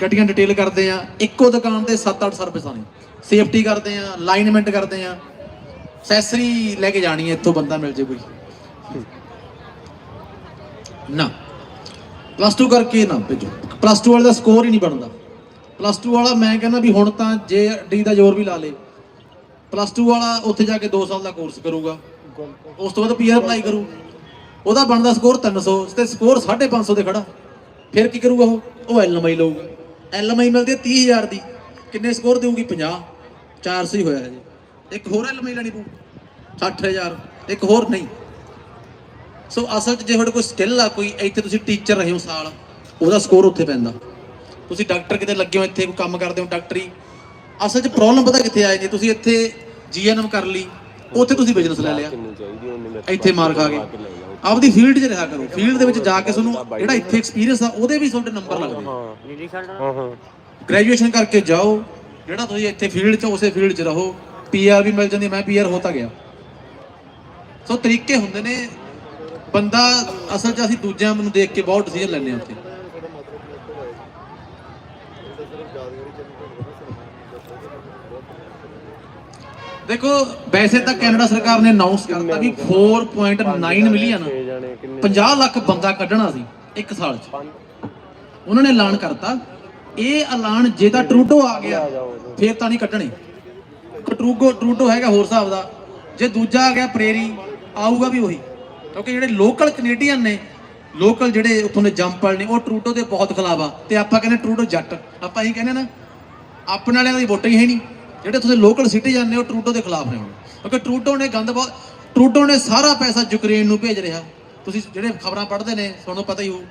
ਗੱਡੀਆਂ ਡਿਟੇਲ ਕਰਦੇ ਆ। ਇੱਕੋ ਦੁਕਾਨ ਤੇ 7-8 ਸਰਵਿਸ ਆਣੀ ਸੇਫਟੀ ਕਰਦੇ ਆ ਅਲਾਈਨਮੈਂਟ ਕਰਦੇ ਆ। ਸੈਸਰੀ ਲੈ ਕੇ ਜਾਣੀ ਹੈ ਇੱਥੋਂ ਬੰਦਾ ਮਿਲ ਜੇ ਕੋਈ। ਨਾ। ਪਲੱਸ 2 ਕਰਕੇ ਨਾ ਭੇਜੋ। ਪਲੱਸ 2 ਵਾਲੇ ਦਾ ਸਕੋਰ ਹੀ ਨਹੀਂ ਬਣਦਾ। ਪਲੱਸ 2 ਵਾਲਾ ਮੈਂ ਕਹਿੰਦਾ ਵੀ ਹੁਣ ਤਾਂ ਜੇ ਡੀ ਦਾ ਜ਼ੋਰ ਵੀ ਲਾ ਲੇ। ਪਲੱਸ 2 ਵਾਲਾ ਉੱਥੇ ਜਾ ਕੇ 2 ਸਾਲ ਦਾ ਕੋਰਸ ਕਰੂਗਾ। ਉਸ ਤੋਂ ਬਾਅਦ ਪੀਆਰ ਅਪਲਾਈ ਕਰੂ। ਉਹਦਾ ਬਣਦਾ ਸਕੋਰ 300 ਤੇ ਸਕੋਰ 550 ਤੇ ਖੜਾ। ਫਿਰ ਕੀ ਕਰੂਗਾ ਉਹ? ਉਹ ਐਲ ਐਲਐਮਆਈ ਲਊਗਾ। ਐਲਐਮਆਈ ਮਿਲਦੀ ਹੈ 30000 ਦੀ। ਕਿੰਨੇ ਸਕੋਰ ਦੇਊਗੀ? 50 400 ਹੀ ਹੋਇਆ ਹਜੇ। ਇੱਕ ਹੋਰ ਐਲਐਮਆਈ ਲੈਣੀ ਪਊ। 60000 ਇੱਕ ਹੋਰ ਨਹੀਂ। ਸੋ ਅਸਲ 'ਚ ਜੇ ਤੁਹਾਡੇ ਕੋਈ ਸਕਿੱਲ ਆ ਕੋਈ ਇੱਥੇ ਤੁਸੀਂ ਟੀਚਰ ਰਹੇ ਹੋ ਸਾਲ ਉਹਦਾ ਸਕੋਰ ਉੱਥੇ ਪੈਂਦਾ। ਤੁਸੀਂ ਡਾਕਟਰ ਕਿਤੇ ਲੱਗੇ ਹੋ ਇੱਥੇ ਕੋਈ ਕੰਮ ਕਰਦੇ ਹੋ ਡਾਕਟਰੀ ਅਸਲ 'ਚ ਪ੍ਰੋਬਲਮ ਪਤਾ ਕਿੱਥੇ ਆਏ ਜੇ ਤੁਸੀਂ ਇੱਥੇ ਜੀਐਨਐਮ ਕਰ ਲਈ ਉੱਥੇ ਤੁਸੀਂ ਬਿਜ਼ਨਸ ਲੈ ਲਿਆ। ਇੱਥੇ ਮਾਰ ਖਾ ਗਏ। ਆਪਦੀ ਫੀਲਡ 'ਚ ਰਿਹਾ ਕਰੋ। ਫੀਲਡ ਦੇ ਵਿੱਚ ਜਾ ਕੇ ਤੁਹਾਨੂੰ ਜਿਹੜਾ ਇੱਥੇ ਐਕਸਪੀਰੀਅੰਸ ਆ ਉਹਦੇ ਵੀ ਤੁਹਾਡੇ ਨੰਬਰ ਲੱਗਦੇ। ਹਾਂ ਹਾਂ। ਗ੍ਰੈਜੂਏਸ਼ਨ ਕਰਕੇ ਜਾਓ। ਜਿਹੜਾ ਤੁਸੀਂ ਇੱਥੇ ਫੀਲਡ 'ਚ ਉਸੇ ਫੀਲਡ 'ਚ ਰਹੋ। ਪੀਆਰ ਵੀ ਮਿਲ ਜਾਂਦੀ ਮੈਂ ਪੀਆਰ ਹੋ ਤਾਂ ਗਿਆ। ਸੋ ਤਰੀਕੇ ਹੁੰਦੇ ਨੇ। ਬੰਦਾ ਅਸਲ 'ਚ ਅਸੀਂ ਦੂਜਿਆਂ ਨੂੰ ਦੇਖ ਕੇ ਬਹੁਤ ਡਿਸੀਜਨ ਲੈਂਦੇ ਹਾਂ ਉੱਥੇ। ਦੇਖੋ ਵੈਸੇ ਤਾਂ ਕੈਨੇਡਾ ਸਰਕਾਰ ਨੇ ਅਨਾਉਂਸ ਕਰਤਾ ਵੀ 4.9 ਮਿਲੀਅਨ ਛੇ ਜਾਣੇ ਕਿੰਨੇ? 50 ਲੱਖ ਬੰਦਾ ਕੱਢਣਾ ਸੀ ਇੱਕ ਸਾਲ 'ਚ। ਉਹਨਾਂ ਨੇ ਐਲਾਨ ਕਰਤਾ। ਇਹ ਐਲਾਨ ਜੇ ਤਾਂ ਟਰੂਡੋ ਆ ਗਿਆ ਫੇਰ ਤਾਂ ਨਹੀਂ ਕੱਢਣੇ। ਟਰੂਗੋ ਟਰੂਡੋ ਹੈਗਾ ਹੋਰ ਹਿਸਾਬ ਦਾ। ਜੇ ਦੂਜਾ ਆ ਗਿਆ ਪ੍ਰੇਰੀ ਆਊਗਾ ਵੀ ਉਹੀ। ਕਿਉਂਕਿ ਜਿਹੜੇ ਲੋਕਲ ਕੈਨੇਡੀਅਨ ਨੇ ਲੋਕਲ ਜਿਹੜੇ ਉੱਥੋਂ ਦੇ ਜੰਪਲ ਨੇ ਉਹ ਟਰੂਡੋ ਦੇ ਬਹੁਤ ਖਿਲਾਫ ਆ। ਤੇ ਆਪਾਂ ਕਹਿੰਦੇ ਟਰੂਡੋ ਜੱਟ। ਆਪਾਂ ਇਹੀ ਕਹਿੰਦੇ ਨਾ ਆਪਣੇ ਵਾਲਿਆਂ ਦੀ ਵੋਟਾਂ ਹੀ ਹੈ ਨਹੀਂ। ਜਿਹੜੇ ਦੇ ਲੋਕਲ ਸਿਟੀਜ਼ਨ ਨੇ ਉਹ ਟਰੂਡੋ ਦੇ ਖਿਲਾਫ ਨੇ ਹੁਣ। ਕਿਉਂਕਿ ਟਰੂਡੋ ਨੇ ਗੰਦ ਬਹੁਤ ਟਰੂਡੋ ਨੇ ਸਾਰਾ ਪੈਸਾ ਯੂਕਰੇਨ ਨੂੰ ਭੇਜ ਰਿਹਾ। ਤੁਸੀਂ ਜਿਹੜੇ ਖਬਰਾਂ ਪੜ੍ਹਦੇ ਨੇ ਤੁਹਾਨੂੰ ਪਤਾ ਹੀ ਹੋਊ।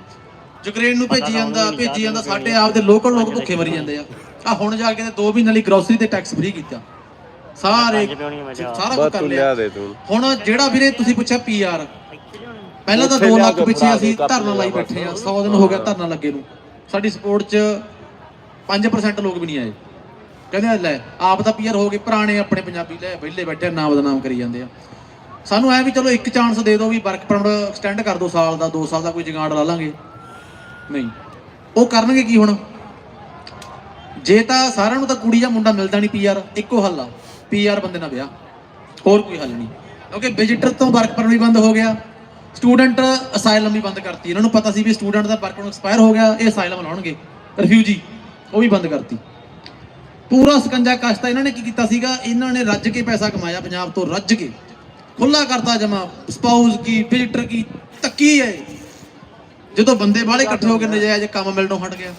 ਯੂਕਰੇਨ ਨੂੰ ਭੇਜੀ ਜਾਂਦਾ ਭੇਜੀ ਜਾਂਦਾ ਸਾਡੇ ਆਪ ਦੇ ਲੋਕਲ ਲੋਕ ਭੁੱਖੇ ਮਰੀ ਜਾਂਦੇ ਆ। ਆ ਹੁਣ ਜਾ ਕੇ ਤੇ 2 ਮਹੀਨੇ ਲਈ ਗਰੋਸਰੀ ਤੇ ਟੈਕਸ ਫ੍ਰੀ ਕੀਤਾ। ਸਾਰੇ ਸਾਰਾ ਕੁਝ ਕਰ ਲਿਆ। ਹੁਣ ਜਿਹੜਾ ਵੀਰੇ ਤੁਸੀਂ ਪੁੱਛਿਆ ਪੀਆਰ ਪਹਿਲਾਂ ਤਾਂ 2 ਲੱਖ ਪਿੱਛੇ ਅਸੀਂ ਧਰਨਾ ਲਾਈ ਬੈਠੇ ਆ। 100 ਦਿਨ ਹੋ ਗਿਆ ਧਰਨਾ ਲੱਗੇ ਨੂੰ। ਸਾਡੀ ਸਪੋਰਟ 'ਚ 5% ਲੋਕ ਵੀ ਨਹੀਂ ਆਏ। ਕਹਿੰਦੇ ਲੈ, ਆਪ ਤਾਂ ਪੀਆਰ ਹੋ ਗਏ, ਪੁਰਾਣੇ ਆਪਣੇ ਪੰਜਾਬੀ, ਲੈ, ਵਿਹਲੇ ਬੈਠੇ ਨਾਮ ਬਦਨਾਮ ਕਰੀ ਜਾਂਦੇ ਆ। ਸਾਨੂੰ ਐ ਵੀ ਚਲੋ ਇੱਕ ਚਾਂਸ ਦੇ ਦਿਓ ਵੀ ਵਰਕ ਪਰਮਿਟ ਐਕਸਟੈਂਡ ਕਰ ਦਿਓ ਸਾਲ ਦਾ 2 ਸਾਲ ਦਾ ਕੋਈ ਜਗਾੜ ਲਾ ਲਾਂਗੇ। ਨਹੀਂ। ਉਹ ਕਰਨਗੇ ਕੀ ਹੁਣ? ਜੇ ਤਾਂ ਸਾਰਿਆਂ ਨੂੰ ਤਾਂ ਕੁੜੀ ਜਾਂ ਮੁੰਡਾ ਮਿਲਦਾ ਨਹੀਂ ਪੀਆਰ ਇੱਕੋ ਹੱਲ ਆ ਪੀਆਰ ਬੰਦੇ ਨਾਲ ਵਿਆਹ। ਹੋਰ ਕੋਈ ਹੱਲ ਨਹੀਂ। ਕਿਉਂਕਿ ਵਿਜ਼ਿਟਰ ਤੋਂ ਵਰਕ ਪਰਮਿਟ ਵੀ ਬੰਦ ਹੋ ਗਿਆ। ਸਟੂਡੈਂਟ ਅਸਾਈਲਮ ਵੀ ਬੰਦ ਕਰਤੀ। ਇਹਨਾਂ ਨੂੰ ਪਤਾ ਸੀ ਵੀ ਸਟੂਡੈਂਟ ਦਾ ਵਰਕ ਪਰਮਿਟ ਐਕਸਪਾਇਰ ਹੋ ਗਿਆ, ਇਹ ਅਸਾਈਲਮ ਲਾਉਣਗੇ। ਰਿਫਿਊਜੀ ਉਹ ਵੀ ਬੰਦ ਕਰਤੀ। ਪੂਰਾ ਸਕੰਜਾ ਕਸ਼ਤਾ ਇਹਨਾਂ ਨੇ ਕੀ ਕੀਤਾ ਸੀਗਾ? ਇਹਨਾਂ ਨੇ ਰੱਜ ਕੇ ਪੈਸਾ ਕਮਾਇਆ ਪੰਜਾਬ ਤੋਂ ਰੱਜ ਕੇ। ਖੁੱਲਾ ਕਰਤਾ ਜਮਾ ਸਪਾਊਸ ਕੀ ਵਿਜ਼ਿਟਰ ਕੀ ਤੱਕੀ ਹੈ। ਜਦੋਂ ਬੰਦੇ ਬਾਹਲੇ ਇਕੱਠੇ ਹੋ ਕੇ ਨਜਾਇਜ਼ ਕੰਮ ਮਿਲਣੋਂ ਹਟ ਗਿਆ।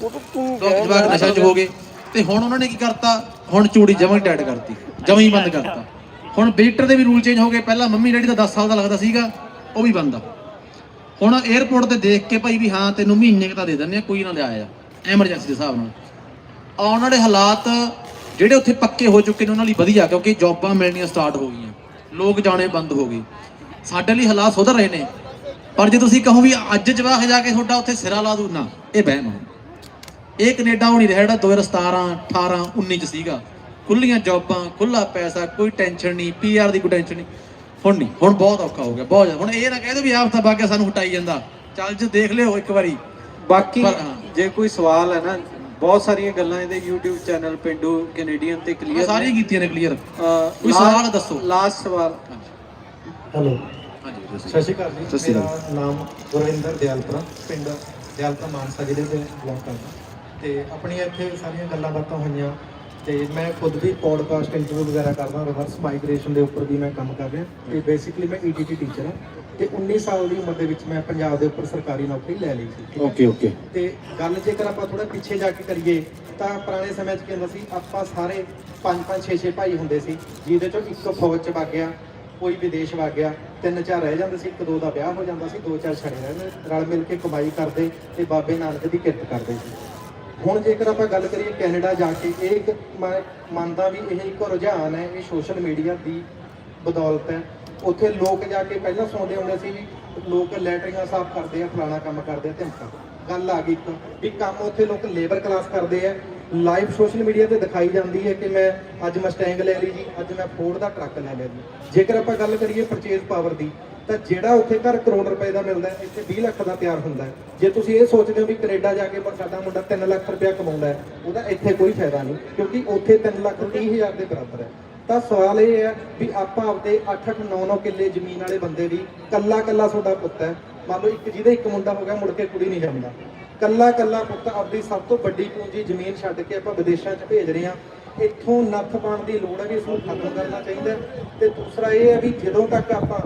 ਜਵਾਕ ਨਸ਼ਾ ਚ ਹੋ ਗਏ। ਤੇ ਹੁਣ ਉਹਨਾਂ ਨੇ ਕੀ ਕਰਤਾ? ਹੁਣ ਚੂੜੀ ਜਮਾਂ ਟਾਈਟ ਕਰਤੀ। ਜਮਾਂ ਹੀ ਬੰਦ ਕਰਤਾ। ਹੁਣ ਵਿਜ਼ਿਟਰ ਦੇ ਵੀ ਰੂਲ ਚੇਂਜ ਹੋ ਗਏ। ਪਹਿਲਾਂ ਮੰਮੀ ਡੈਡੀ ਦਾ 10 ਸਾਲ ਦਾ ਲੱਗਦਾ ਸੀਗਾ ਉਹ ਵੀ ਬੰਦ ਆ। ਹੁਣ 에어ਪੋਰਟ ਤੇ ਦੇਖ ਕੇ ਭਾਈ ਵੀ ਹਾਂ ਤੈਨੂੰ ਮਹੀਨੇ ਕੁ ਤਾਂ ਦੇ ਦਿੰਦੇ ਆ ਕੋਈ ਨਾ ਲਿਆ ਆ। ਐਮਰਜੈਂਸੀ ਦੇ ਹਿਸਾਬ ਨਾਲ। ਆਉਣ ਵਾਲੇ ਹਾਲਾਤ ਜਿਹੜੇ ਉੱਥੇ ਪੱਕੇ ਹੋ ਚੁੱਕੇ ਨੇ ਉਹਨਾਂ ਲਈ ਵਧੀਆ ਕਿਉਂਕਿ ਜੌਬਾਂ ਮਿਲਣੀਆਂ ਸਟਾਰਟ ਹੋ ਗਈਆਂ। ਲੋਕ ਜਾਣੇ ਬੰਦ ਹੋ ਗਏ। ਸਾਡੇ ਲਈ ਹਾਲਾਤ ਸੁਧਰ ਰਹੇ ਨੇ। ਪਰ ਜੇ ਤੁਸੀਂ ਕਹੋ ਵੀ ਅੱਜ ਜਵਾਹ ਜਾ ਕੇ ਤੁਹਾਡਾ ਉੱਥੇ ਸਿਰਾ ਲਾ ਦੂ ਨਾ ਇਹ ਵਹਿਮ ਆ। ਇਹ ਕੈਨੇਡਾ ਨਹੀਂ ਰਿਹਾ ਜਿਹੜਾ 2017 18 19 ਚ ਸੀਗਾ। ਖੁੱਲੀਆਂ ਜੌਬਾਂ ਖੁੱਲਾ ਪੈਸਾ ਕੋਈ ਟੈਨਸ਼ਨ ਨਹੀਂ ਪੀਆਰ ਦੀ ਕੋਈ ਟੈਨਸ਼ਨ ਨਹੀਂ। ਹੁਣ ਨਹੀਂ ਹੁਣ ਬਹੁਤ ਔਖਾ ਹੋ ਗਿਆ ਬਹੁਤ ਜ਼ਿਆਦਾ। ਹੁਣ ਇਹ ਨਾ ਕਹਿ ਦਿਓ ਵੀ ਆਪ ਤਾਂ ਬਾਕਿਆ ਸਾਨੂੰ ਹਟਾਈ ਜਾਂਦਾ। ਚੱਲ ਜੀ ਦੇਖ ਲਿਓ ਇੱਕ ਵਾਰੀ। ਬਾਕੀ ਹਾਂ। ਜੇ ਕੋਈ ਸਵਾਲ ਹੈ ਨਾ ਬਹੁਤ ਸਾਰੀਆਂ ਗੱਲਾਂ ਇਹਦੇ YouTube ਚੈਨਲ ਪਿੰਡੂ ਕੈਨੇਡੀਅਨ ਤੇ ਕਲੀਅਰ ਸਾਰੀਆਂ ਕੀਤੀਆਂ ਨੇ ਕਲੀਅਰ ਕੋਈ ਸਵਾਲ ਦੱਸੋ। ਲਾਸਟ ਸਵਾਲ। ਹੈਲੋ। ਸਤਿ ਸ਼੍ਰੀ ਅਕਾਲ ਜੀ। ਸਤਿ ਸ਼੍ਰੀ ਮੇਰਾ ਨਾਮ ਗੁਰਵਿੰਦਰ ਦਿਆਲਪੁਰਾ ਪਿੰਡ ਦਿਆਲਪੁਰਾ ਮਾਨਸਾ ਜ਼ਿਲ੍ਹੇ ਦੇ ਬਿਲੋਂਗ ਕਰਦਾ ਤੇ ਆਪਣੀਆਂ ਇੱਥੇ ਸਾਰੀਆਂ ਗੱਲਾਂ ਬਾਤਾਂ ਹੋਈਆਂ। ਤੇ ਮੈਂ ਖੁਦ ਵੀ ਪੋਡਕਾਸਟ ਇੰਟਰਵਿਊ ਵਗੈਰਾ ਕਰਦਾ ਰਿਵਰਸ ਮਾਈਗ੍ਰੇਸ਼ਨ ਦੇ ਉੱਪਰ ਵੀ ਮੈਂ ਕੰਮ ਕਰ ਰਿਹਾ ਤੇ ਬੇਸਿਕਲੀ ਮੈਂ ਈਟੀਟੀ ਟੀਚਰ ਹਾਂ ਤੇ 19 ਸਾਲ ਦੀ ਉਮਰ ਦੇ ਵਿੱਚ ਮੈਂ ਪੰਜਾਬ ਦੇ ਉੱਪਰ ਸਰਕਾਰੀ ਨੌਕਰੀ ਲੈ ਲਈ ਸੀ? ਓਕੇ ਓਕੇ ਤੇ ਗੱਲ ਜੇਕਰ ਆਪਾਂ ਥੋੜਾ ਪਿੱਛੇ ਜਾ ਕੇ ਕਰੀਏ ਤਾਂ ਪੁਰਾਣੇ ਸਮੇਂ 'ਚ ਕੀ ਹੁੰਦਾ ਸੀ ਆਪਾਂ ਸਾਰੇ ਪੰਜ ਪੰਜ ਛੇ ਛੇ ਭਾਈ ਹੁੰਦੇ ਸੀ ਜਿਹਦੇ ਚੋਂ ਇੱਕ ਫੌਜ 'ਚ ਵਗ ਗਿਆ ਕੋਈ ਵਿਦੇਸ਼ ਵਗ ਗਿਆ ਤਿੰਨ ਚਾਰ ਰਹਿ ਜਾਂਦੇ ਸੀ ਇੱਕ ਦੋ ਦਾ ਵਿਆਹ ਹੋ ਜਾਂਦਾ ਸੀ ਦੋ ਚਾਰ ਛੜੇ ਰਹਿੰਦੇ ਰਲ ਮਿਲ ਕੇ ਕਮਾਈ ਕਰਦੇ ਤੇ ਬਾਬੇ ਨਾਨਕ ਦੀ ਕਿਰਤ ਕਰਦੇ ਸੀ ਹੁਣ ਜੇਕਰ ਆਪਾਂ ਗੱਲ ਕਰੀਏ ਕੈਨੇਡਾ ਜਾ ਕੇ, ਇਹ ਇੱਕ ਮੈਂ ਮੰਨਦਾ ਵੀ ਇਹ ਇੱਕ ਰੁਝਾਨ ਹੈ, ਇਹ ਸੋਸ਼ਲ ਮੀਡੀਆ ਦੀ ਬਦੌਲਤ ਹੈ। ਉੱਥੇ ਲੋਕ ਜਾ ਕੇ ਪਹਿਲਾਂ ਸੁਣਦੇ ਹੁੰਦੇ ਸੀ ਵੀ ਲੋਕ ਲੈਟਰਿੰਗਾਂ ਸਾਫ਼ ਕਰਦੇ ਆ, ਫਲਾਣਾ ਕੰਮ ਕਰਦੇ ਆ ਧਮਕਾ ਗੱਲ ਆ ਗਈ ਇੱਕ, ਵੀ ਕੰਮ ਉੱਥੇ ਲੋਕ ਲੇਬਰ ਕਲਾਸ ਕਰਦੇ ਆ। ਲਾਈਵ ਸੋਸ਼ਲ ਮੀਡੀਆ ਤੇ ਦਿਖਾਈ ਜਾਂਦੀ ਹੈ ਕਿ ਮੈਂ ਅੱਜ ਮਸਟੈਂਗ ਲੈ ਲਈ ਜੀ, ਅੱਜ ਮੈਂ ਫੋਰਡ ਦਾ ਟਰੱਕ ਲੈ ਲਿਆ ਜੀ। ਜੇਕਰ ਆਪਾਂ ਗੱਲ ਕਰੀਏ ਪਰਚੇਜ਼ ਪਾਵਰ ਦੀ ਤਾਂ ਜਿਹੜਾ ਉੱਥੇ ਘਰ ਕਰੋੜ ਰੁਪਏ ਦਾ ਮਿਲਦਾ ਇੱਥੇ 20 ਲੱਖ ਦਾ ਤਿਆਰ ਹੁੰਦਾ ਜੇ ਤੁਸੀਂ ਇਹ ਸੋਚਦੇ ਹੋ ਵੀ ਕੈਨੇਡਾ ਜਾ ਕੇ ਪਰ ਸਾਡਾ ਮੁੰਡਾ 3 ਲੱਖ ਰੁਪਇਆ ਕਮਾਉਂਦਾ ਉਹਦਾ ਇੱਥੇ ਕੋਈ ਫਾਇਦਾ ਨਹੀਂ, ਕਿਉਂਕਿ ਉੱਥੇ 3 ਲੱਖ 30 ਹਜ਼ਾਰ ਦੇ ਬਰਾਬਰ ਹੈ। ਤਾਂ ਸਵਾਲ ਇਹ ਹੈ ਵੀ ਆਪਾਂ ਆਪਦੇ 8-8 9-9 ਕਿੱਲੇ ਜ਼ਮੀਨ ਵਾਲੇ ਬੰਦੇ ਦੀ ਕੱਲਾ ਕੱਲਾ ਤੁਹਾਡਾ ਪੁੱਤ ਹੈ। ਮੰਨ ਲਓ ਇੱਕ ਜਿਹਦਾ ਇੱਕ ਮੁੰਡਾ ਹੋ ਗਿਆ, ਮੁੜ ਕੇ ਕੁੜੀ ਨਹੀਂ ਜੰਮਦਾ। ਕੱਲਾ ਕੱਲਾ ਪੁੱਤ ਆਪਦੀ ਸਭ ਤੋਂ ਵੱਡੀ ਪੂੰਜੀ ਜ਼ਮੀਨ ਛੱਡ ਕੇ ਆਪਾਂ ਵਿਦੇਸ਼ਾਂ 'ਚ ਭੇਜ ਰਹੇ ਹਾਂ। ਇੱਥੋਂ ਨੱਥ ਪਾਉਣ ਦੀ ਲੋੜ ਹੈ ਵੀ ਇਸ ਨੂੰ ਖਤਮ ਕਰਨਾ ਚਾਹੀਦਾ ਹੈ। ਤੇ ਦੂਸਰਾ ਇਹ ਹੈ ਵੀ ਜਦੋਂ ਤੱਕ ਆਪਾਂ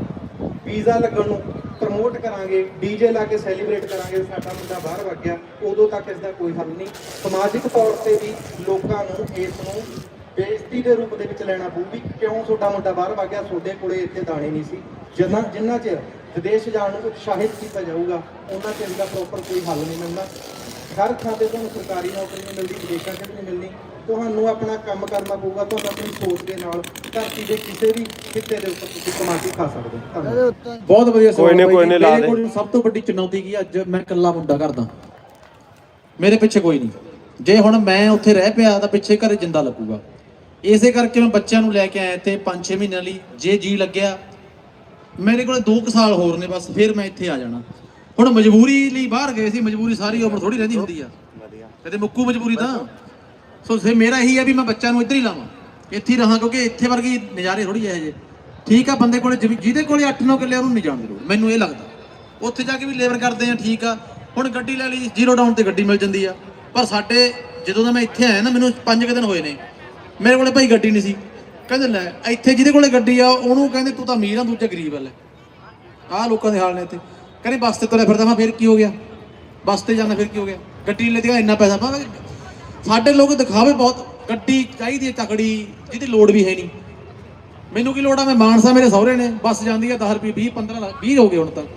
ਪੀਜ਼ਾ ਲੱਗਣ ਨੂੰ ਪ੍ਰਮੋਟ ਕਰਾਂਗੇ ਡੀਜੇ ਲਾ ਕੇ ਸੈਲੀਬ੍ਰੇਟ ਕਰਾਂਗੇ, ਸਾਡਾ ਮੁੰਡਾ ਬਾਹਰ ਵਗ ਗਿਆ, ਉਦੋਂ ਤੱਕ ਇਸ ਦਾ ਕੋਈ ਹੱਲ ਨਹੀਂ। ਸਮਾਜਿਕ ਤੌਰ ਤੇ ਵੀ ਲੋਕਾਂ ਨੂੰ ਇਸ ਨੂੰ ਬੇਇੱਜ਼ਤੀ ਦੇ ਰੂਪ ਦੇ ਵਿੱਚ ਲੈਣਾ ਪਊ ਵੀ ਕਿਉਂ ਤੁਹਾਡਾ ਮੁੰਡਾ ਬਾਹਰ ਵਗ ਗਿਆ, ਤੁਹਾਡੇ ਕੋਲੇ ਇੱਥੇ ਦਾਣੇ ਨਹੀਂ ਸੀ। ਜਿੰਨਾ ਜਿੰਨਾ ਚਿਰ ਵਿਦੇਸ਼ ਜਾਣ ਨੂੰ ਉਤਸ਼ਾਹਿਤ ਕੀਤਾ ਜਾਊਗਾ, ਉਹਨਾਂ ਚਿਰ ਦਾ ਪ੍ਰੋਪਰ ਕੋਈ ਹੱਲ ਨਹੀਂ ਮਿਲਣਾ ਹਰ ਥਾਂ ਤੇ ਤੁਹਾਨੂੰ ਸਰਕਾਰੀ ਨੌਕਰੀ ਨਹੀਂ ਮਿਲਦੀ, ਵਿਦੇਸ਼ਾਂ 'ਚ ਵੀ ਨਹੀਂ ਮਿਲਣੀ ਤੁਹਾਨੂੰ ਆਪਣਾ ਕੰਮ ਕਰਨਾ ਪਊਗਾ ਤੁਹਾਨੂੰ ਆਪਣੀ ਸੋਚ ਦੇ ਨਾਲ ਧਰਤੀ ਦੇ ਕਿਸੇ ਵੀ ਖਿੱਤੇ ਦੇ ਉੱਪਰ ਤੁਸੀਂ ਕਮਾ ਕੇ ਖਾ ਸਕਦੇ ਹੋ। ਧੰਨਵਾਦ। ਬਹੁਤ ਵਧੀਆ ਸਵਾਲ ਕੋਈ ਨੀ, ਕੋਈ। ਨੀ, ਲਾ ਮੇਰੇ ਦੇ। ਕੋਲ ਸਭ ਤੋਂ ਵੱਡੀ ਚੁਣੌਤੀ ਕੀ? ਅੱਜ ਮੈਂ ਇਕੱਲਾ ਮੁੰਡਾ ਕਰਦਾ ਮੇਰੇ ਪਿੱਛੇ ਕੋਈ ਨਹੀਂ ਜੇ ਹੁਣ ਮੈਂ ਉੱਥੇ ਰਹਿ ਪਿਆ ਤਾਂ ਪਿੱਛੇ ਘਰੇ ਜਿੰਦਾ ਲੱਗੂਗਾ। ਇਸੇ ਕਰਕੇ ਮੈਂ ਬੱਚਿਆਂ ਨੂੰ ਲੈ ਕੇ ਆਇਆ ਇੱਥੇ 5-6 ਮਹੀਨਿਆਂ ਲਈ। ਜੇ ਜੀ ਲੱਗਿਆ ਮੇਰੇ ਕੋਲ 2 ਸਾਲ ਹੋਰ ਨੇ ਬਸ ਫਿਰ ਮੈਂ ਇੱਥੇ ਆ ਜਾਣਾ। ਹੁਣ ਮਜਬੂਰੀ ਲਈ ਬਾਹਰ ਗਏ ਸੀ ਮਜਬੂਰੀ ਸਾਰੀ ਉਮਰ ਥੋੜੀ ਰਹਿੰਦੀ ਹੁੰਦੀ ਆ। ਕਦੇ ਮੁੱਕੂ ਮਜਬੂਰੀ ਤਾਂ। ਸੋ ਸੇ ਮੇਰਾ ਇਹੀ ਹੈ ਵੀ ਮੈਂ ਬੱਚਿਆਂ ਨੂੰ ਇੱਧਰ ਹੀ ਲਾਵਾਂ। ਇੱਥੇ ਹੀ ਰਹਾਂ ਕਿਉਂਕਿ ਇੱਥੇ ਵਰਗੀ ਨਜ਼ਾਰੇ ਥੋੜੀ ਜਿਹੇ ਜੇ ਠੀਕ ਆ, ਬੰਦੇ ਕੋਲੇ ਜਿਵੇਂ- ਜਿਹਦੇ ਕੋਲੇ 8-9 ਕਿੱਲੇ ਉਹਨੂੰ ਨਹੀਂ ਜਾਣ ਦੀ ਲੋੜ। ਮੈਨੂੰ ਇਹ ਲੱਗਦਾ। ਉੱਥੇ ਜਾ ਕੇ ਵੀ ਲੇਬਰ ਕਰਦੇ ਆ, ਠੀਕ ਆ। ਹੁਣ ਗੱਡੀ ਲੈ ਲਈ ਜ਼ੀਰੋ ਡਾਊਨ ਤੇ ਗੱਡੀ ਮਿਲ ਜਾਂਦੀ ਆ। ਪਰ ਸਾਡੇ ਜਦੋਂ ਦਾ ਮੈਂ ਇੱਥੇ ਆਇਆ ਨਾ, ਮੈਨੂੰ 5 ਕੁ ਦਿਨ ਹੋਏ ਨੇ। ਮੇਰੇ ਕੋਲੇ ਭਾਈ ਗੱਡੀ ਨਹੀਂ ਸੀ। ਕਹਿੰਦੇ, ਲੈ, ਇੱਥੇ ਜਿਹਦੇ ਕੋਲੇ ਗੱਡੀ ਆ, ਉਹਨੂੰ ਕਹਿੰਦੇ, ਤੂੰ ਤਾਂ ਅਮੀਰ ਆ ਦੂਜਾ ਗਰੀਬ ਆ, ਲੈ। ਆਹ ਲੋਕਾਂ ਦੇ ਹਾਲ ਨੇ ਇੱਥੇ। ਕਹਿੰਦੇ, ਬੱਸ ਤੇ ਤੁਰਿਆ ਫਿਰਦਾ, ਮੈਂ ਫਿਰ ਕੀ ਹੋ ਗਿਆ? ਬੱਸ ਤੇ ਜਾਂਦਾ, ਫਿਰ ਕੀ ਹੋ ਗਿਆ? ਗੱਡੀ ਲੈ ਤੇ ਇੰਨਾ ਪੈਸਾ ਪਾ ਸਾਡੇ ਲੋਕ ਦਿਖਾਵੇ ਬਹੁਤ। ਗੱਡੀ ਚਾਹੀਦੀ ਹੈ ਤਕੜੀ, ਜਿਹਦੀ ਲੋੜ ਵੀ ਹੈ ਨਹੀਂ। ਮੈਨੂੰ ਕੀ ਲੋੜ ਆ? ਮੈਂ ਮਾਨਸਾ ਮੇਰੇ ਸਹੁਰੇ ਨੇ, ਬੱਸ ਜਾਂਦੀ ਆ 10 ਰੁਪਏ 20 15 ਲੱਖ 20 ਹੋ ਗਏ ਹੁਣ ਤੱਕ।